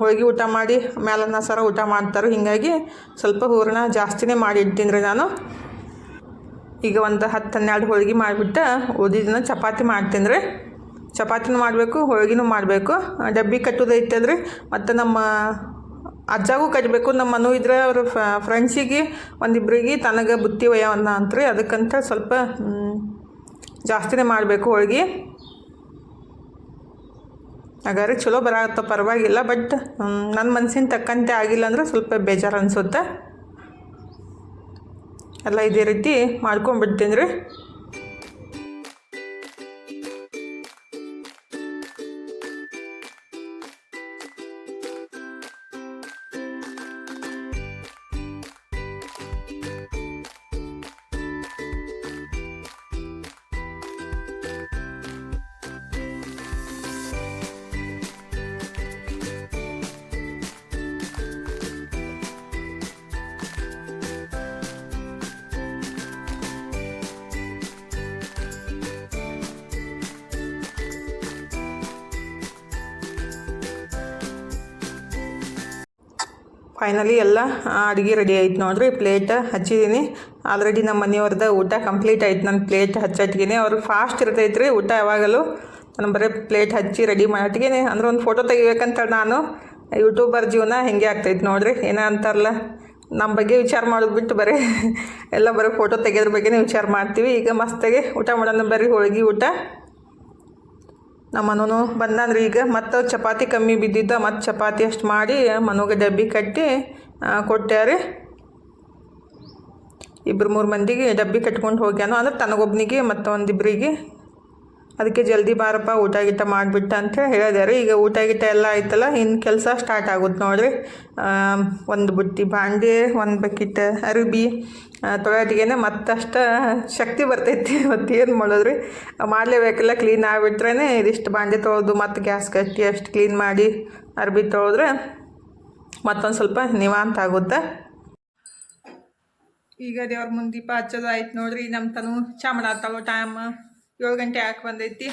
ಹೋಳಿಗೆ ಊಟ ಮಾಡಿ, ಮ್ಯಾಲನ್ನ ಸರ ಊಟ ಮಾಡ್ತಾರೆ. ಹೀಗಾಗಿ ಸ್ವಲ್ಪ ಹೂರಣ ಜಾಸ್ತಿನೇ ಮಾಡಿ ಇಡ್ತೀನಿ ರೀ ನಾನು. ಈಗ ಒಂದು ಹತ್ತು ಹನ್ನೆರಡು ಹೋಳಿಗೆ ಮಾಡಿಬಿಟ್ಟು ಉದಿದಿನ ಚಪಾತಿ ಮಾಡ್ತೀನಿ ರೀ ಚಪಾತಿನೂ ಮಾಡಬೇಕು, ಹೋಳಿಗೆನೂ ಮಾಡಬೇಕು. ಡಬ್ಬಿ ಕಟ್ಟೋದೈತದ್ರಿ ಮತ್ತು ನಮ್ಮ ಅಜ್ಜಾಗೂ ಕಟ್ಟಬೇಕು ನಮ್ಮ ಮನು ಇದ್ರೆ ಅವ್ರ ಫ್ರೆಂಡ್ಸಿಗೆ ಒಂದಿಬ್ರಿಗೆ ತನಗೆ ಬುತ್ತಿ ಒಯ್ಯವನ್ನ ಅಂತ್ರಿ. ಅದಕ್ಕಂತ ಸ್ವಲ್ಪ ಜಾಸ್ತಿನೇ ಮಾಡಬೇಕು ಹೋಳಿಗೆ. ಹಾಗಾದ್ರೆ ಚಲೋ ಬರತ್ತ ಪರವಾಗಿಲ್ಲ. ಬಟ್ ನನ್ನ ಮನಸ್ಸಿನ ತಕ್ಕಂತೆ ಆಗಿಲ್ಲ ಅಂದ್ರೆ ಸ್ವಲ್ಪ ಬೇಜಾರು ಅನಿಸುತ್ತೆ. ಎಲ್ಲ ಇದೇ ರೀತಿ ಮಾಡ್ಕೊಂಡ್ಬಿಡ್ತೀನಿ ರೀ. ಫೈನಲಿ ಎಲ್ಲ ಅಡುಗೆ ರೆಡಿ ಆಯ್ತು ನೋಡ್ರಿ. ಪ್ಲೇಟ್ ಹಚ್ಚಿದ್ದೀನಿ ಆಲ್ರೆಡಿ ನಮ್ಮ ಮನೆಯವ್ರದ್ದು ಊಟ ಕಂಪ್ಲೀಟ್ ಆಯ್ತು. ನನ್ನ ಪ್ಲೇಟ್ ಹಚ್ಚಟ್ಗೆ ಅವ್ರು ಫಾಸ್ಟ್ ಇರ್ತೈತೆ ರೀ ಊಟ ಯಾವಾಗಲೂ. ನಾನು ಬರೀ ಪ್ಲೇಟ್ ಹಚ್ಚಿ ರೆಡಿ ಮಾಡಿಗೇನೆ ಅಂದ್ರೆ ಒಂದು ಫೋಟೋ ತೆಗಿಬೇಕಂತ ನಾನು. ಯೂಟ್ಯೂಬರ್ ಜೀವನ ಹೆಂಗೆ ಆಗ್ತೈತೆ ನೋಡ್ರಿ. ಏನೋ ಅಂತಾರಲ್ಲ. ನಮ್ಮ ಬಗ್ಗೆ ವಿಚಾರ ಮಾಡೋದು ಬಿಟ್ಟು ಬರೀ ಎಲ್ಲ ಬರೀ ಫೋಟೋ ತೆಗೆಯೋದ್ರ ಬಗ್ಗೆನೇ ವಿಚಾರ ಮಾಡ್ತೀವಿ. ಈಗ ಮಸ್ತಾಗಿ ಊಟ ಮಾಡೋಣ ಬರ್ರಿ. ಹೋಳಿಗೆ ಊಟ. ನಮ್ಮ ಮನೂ ಬಂದಂದ್ರೆ ಈಗ. ಮತ್ತು ಚಪಾತಿ ಕಮ್ಮಿ ಬಿದ್ದಿದ್ದ ಮತ್ತು ಚಪಾತಿ ಅಷ್ಟು ಮಾಡಿ ಮನೋಗೆ ಡಬ್ಬಿ ಕಟ್ಟಿ ಕೊಟ್ಟ್ಯಾರಿ. ಇಬ್ಬರು ಮೂರು ಮಂದಿಗೆ ಡಬ್ಬಿ ಕಟ್ಕೊಂಡು ಹೋಗ್ಯಾನು ಅಂದ್ರೆ ತನಗೊಬ್ಬನಿಗೆ ಮತ್ತು ಒಂದಿಬ್ಬರಿಗೆ ಅದಕ್ಕೆ ಜಲ್ದಿ ಬಾರಪ್ಪ, ಊಟ ಗೀಟ ಮಾಡಿಬಿಟ್ಟ ಅಂತ ಹೇಳಿದಾರೆ. ಈಗ ಊಟ ಗೀಟ ಎಲ್ಲ ಆಯ್ತಲ್ಲ ಇನ್ನು ಕೆಲಸ ಸ್ಟಾರ್ಟ್ ಆಗುತ್ತೆ ನೋಡಿರಿ. ಒಂದು ಬುಟ್ಟಿ ಬಾಂಡೆ, ಒಂದು ಬಕೆಟ್ ಅರಿಬಿ ತೊಳೆಟಿಗೆನೆ ಮತ್ತಷ್ಟು ಶಕ್ತಿ ಬರ್ತೈತಿ. ಮತ್ತು ಏನು ಮಾಡೋದ್ರಿ ಮಾಡಲೇಬೇಕಲ್ಲ ಕ್ಲೀನ್ ಆಗಿಬಿಟ್ರೇ ಇದಿಷ್ಟು ಬಾಂಡೆ ತೊಳೆದು ಮತ್ತು ಗ್ಯಾಸ್ ಕಟ್ಟಿ ಅಷ್ಟು ಕ್ಲೀನ್ ಮಾಡಿ ಅರ್ಬಿ ತೊಳೆದ್ರೆ ಮತ್ತೊಂದು ಸ್ವಲ್ಪ ನಿವಾಂತ ಆಗುತ್ತೆ. ಈಗ ದೇವ್ರ ಮುಂದೆ ದೀಪ ಹಚ್ಚೋದು ಆಯ್ತು ನೋಡ್ರಿ. ನಮ್ಮ ತನು ಚಾ ತಗೋ ಟೈಮ್ ಏಳು ಗಂಟೆ ಯಾಕೆ ಬಂದೈತಿ.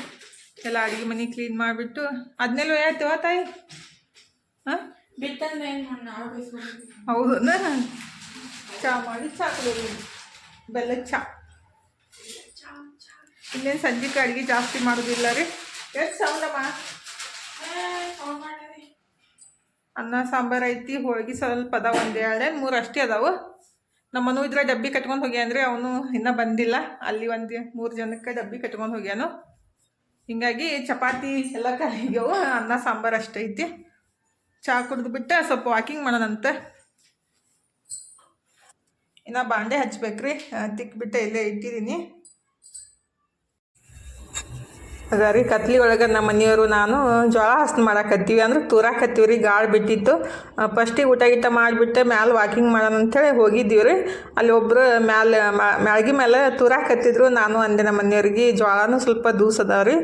ಎಲ್ಲ ಅಡುಗೆ ಮನೆ ಕ್ಲೀನ್ ಮಾಡಿಬಿಟ್ಟು. ಅದನ್ನೆಲ್ಲ ಹೇಳ್ತೇವ ತಾಯಿ. ಹಾಂ? ಹೌದು ಚಹಾ ಮಾಡಿ ಚಹಾ ಕುಡಿಯೋದು. ಬೆಲ್ಲದ ಚಾ. ಇನ್ನೇನು ಸಂಜೆಗೆ ಅಡುಗೆ ಜಾಸ್ತಿ ಮಾಡೋದಿಲ್ಲ ರೀ. ಎಷ್ಟು ಸೌಂಡಮ್ಮ ಅನ್ನ ಸಾಂಬಾರು ಐತಿ. ಹೋಳಿಗೆ ಸ್ವಲ್ಪ ಅದಾವ ಒಂದು ಎರಡು ಮೂರು ಅಷ್ಟೇ ಅದಾವು. ನಮ್ಮನು ಇದ್ರೆ ಡಬ್ಬಿ ಕಟ್ಕೊಂಡು ಹೋಗ್ಯಾನ್ರಿ ಅವನು ಇನ್ನೂ ಬಂದಿಲ್ಲ. ಅಲ್ಲಿ ಒಂದು ಮೂರು ಜನಕ್ಕೆ ಡಬ್ಬಿ ಕಟ್ಕೊಂಡು ಹೋಗ್ಯಾನು. ಹಿಂಗಾಗಿ ಚಪಾತಿ ಎಲ್ಲ ಕಲಿಗೆವು ಅನ್ನ, ಸಾಂಬಾರು ಅಷ್ಟೇ ಐತಿ. ಚಾ ಕುಡಿದು ಬಿಟ್ಟು ಸ್ವಲ್ಪ ವಾಕಿಂಗ್ ಮಾಡೋಣಂತೆ. ಇನ್ನು ಬಾಂಡೆ ಹಚ್ಬೇಕ್ರಿ. ತಿಕ್ಬಿಟ್ಟು ಇಲ್ಲೇ ಇಟ್ಟಿದ್ದೀನಿ ಅದ ರೀ ಕತ್ಲಿ ಒಳಗೆ ನಮ್ಮ ಮನೆಯವರು ನಾನು ಜೋಳ ಹಸ್ತು ಮಾಡಾಕತ್ತೀವಿ ಅಂದ್ರೆ ತೂರಾಕತ್ತೀವಿ ರೀ ಗಾಳಿ ಬಿಟ್ಟಿತ್ತು. ಫಸ್ಟಿಗೆ ಊಟ ಗೀಟ ಮಾಡಿಬಿಟ್ಟು ಮ್ಯಾಲೆ ವಾಕಿಂಗ್ ಮಾಡೋಣ ಅಂಥೇಳಿ ಹೋಗಿದ್ದೀವಿ ರೀ ಅಲ್ಲಿ ಒಬ್ಬರು ಮ್ಯಾಲೆ ಮ್ಯಾಳ್ಗಿ ಮೇಲೆ ತೂರಾಕತ್ತಿದ್ರು. ನಾನು ಅಂದೆ ನಮ್ಮ ಮನೆಯವ್ರಿಗೆ ಜೋಳನೂ ಸ್ವಲ್ಪ ದೂಸ ಅದಾವ ರೀ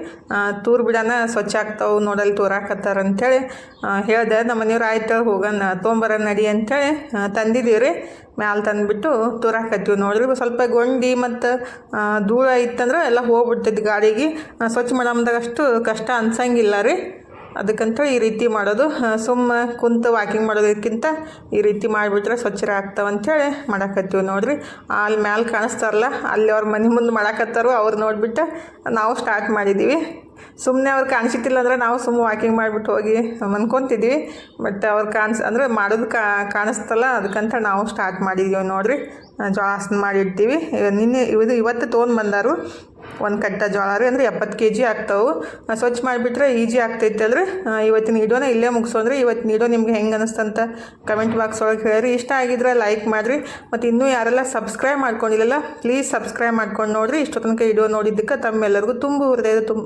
ತೂರ್ ಬಿಡೋಣ ಸ್ವಚ್ಛ ಆಗ್ತಾವೆ ನೋಡಲ್ಲಿ ತೂರಾಕತ್ತಾರ ಅಂಥೇಳಿ ಹೇಳ್ದೆ. ನಮ್ಮ ಮನೆಯವ್ರು ಆಯ್ತು, ಹೋಗೋಣ ತೊಗೊಂಬರ ನಡಿ ಅಂಥೇಳಿ ತಂದಿದ್ದೀವಿ ರೀ ಮ್ಯಾಲೆ ತಂದುಬಿಟ್ಟು ತೂರಾಕತ್ತೀವಿ ನೋಡ್ರಿ. ಸ್ವಲ್ಪ ಗೊಂಡಿ ಮತ್ತು ಧೂಳ ಇತ್ತಂದ್ರೆ ಎಲ್ಲ ಹೋಗ್ಬಿಡ್ತೈತಿ ಗಾಡಿಗೆ. ಸ್ವಚ್ಛ ಮಾಡಮ್ದಾಗ ಅಷ್ಟು ಕಷ್ಟ ಅನ್ಸಂಗಿಲ್ಲ ರೀ. ಅದಕ್ಕಂತ ಈ ರೀತಿ ಮಾಡೋದು. ಸುಮ್ಮ ಕುಂತು ವಾಕಿಂಗ್ ಮಾಡೋದಕ್ಕಿಂತ ಈ ರೀತಿ ಮಾಡಿಬಿಟ್ರೆ ಸ್ವಚ್ಛರ ಆಗ್ತಾವ ಅಂಥೇಳಿ ಮಾಡಾಕತ್ತೀವಿ ನೋಡ್ರಿ. ಅಲ್ಲಿ ಮ್ಯಾಲೆ ಕಾಣಿಸ್ತಾರಲ್ಲ, ಅಲ್ಲಿ ಅವ್ರ ಮನೆ ಮುಂದೆ ಮಾಡಾಕತ್ತಾರೋ, ಅವ್ರು ನೋಡಿಬಿಟ್ಟು ನಾವು ಸ್ಟಾರ್ಟ್ ಮಾಡಿದ್ದೀವಿ ಸುಮ್ಮನೆ ಅವ್ರು ಕಾಣಿಸಿಟ್ಟಿಲ್ಲ ಅಂದ್ರೆ ನಾವು ಸುಮ್ಮನೆ ವಾಕಿಂಗ್ ಮಾಡಿಬಿಟ್ಟು ಹೋಗಿ ಮನ್ಕೊತಿದ್ವಿ. ಬಟ್ ಅವ್ರು ಕಾಣಿಸ್, ಅಂದರೆ ಮಾಡೋದು ಕಾಣಿಸ್ತಲ್ಲ, ಅದಕ್ಕಂತ ನಾವು ಸ್ಟಾರ್ಟ್ ಮಾಡಿದ್ದೀವಿ ನೋಡಿರಿ. ಜೋಳಸ್ನ ಮಾಡಿರ್ತೀವಿ ನಿನ್ನೆ ಇದು ಇವತ್ತು ತೊಗೊಂಡು ಬಂದಾರು. ಒಂದು ಕಟ್ಟ ಜೋಳ ರೀ ಅಂದರೆ ಎಪ್ಪತ್ತು ಕೆ ಜಿ ಆಗ್ತಾವೆ ಸ್ವಚ್ಛ ಮಾಡಿಬಿಟ್ರೆ ಈಜಿ ಆಗ್ತೈತೆ ಅಲ್ರಿ. ಇವತ್ತಿನ ಇಡೋನ ಇಲ್ಲೇ ಮುಗಿಸೋದ್ರಿ ಇವತ್ತಿನ ವಿಡಿಯೋ ನಿಮ್ಗೆ ಹೆಂಗೆ ಅನಿಸ್ತಂತ ಕಮೆಂಟ್ ಬಾಕ್ಸ್ ಒಳಗೆ ಹೇಳಿರಿ. ಇಷ್ಟ ಆಗಿದ್ರೆ ಲೈಕ್ ಮಾಡಿರಿ. ಮತ್ತು ಇನ್ನೂ ಯಾರೆಲ್ಲ ಸಬ್ಸ್ಕ್ರೈಬ್ ಮಾಡ್ಕೊಂಡಿಲ್ಲಲ್ಲ ಪ್ಲೀಸ್ ಸಬ್ಸ್ಕ್ರೈಬ್ ಮಾಡ್ಕೊಂಡು ನೋಡಿರಿ. ಇಷ್ಟೊತ್ತನಕ ಇಡೋ ನೋಡಿದ್ದಕ್ಕೆ ತಮ್ಮೆಲ್ಲರಿಗೂ ತುಂಬ ಹೃದಯದ ತುಂಬ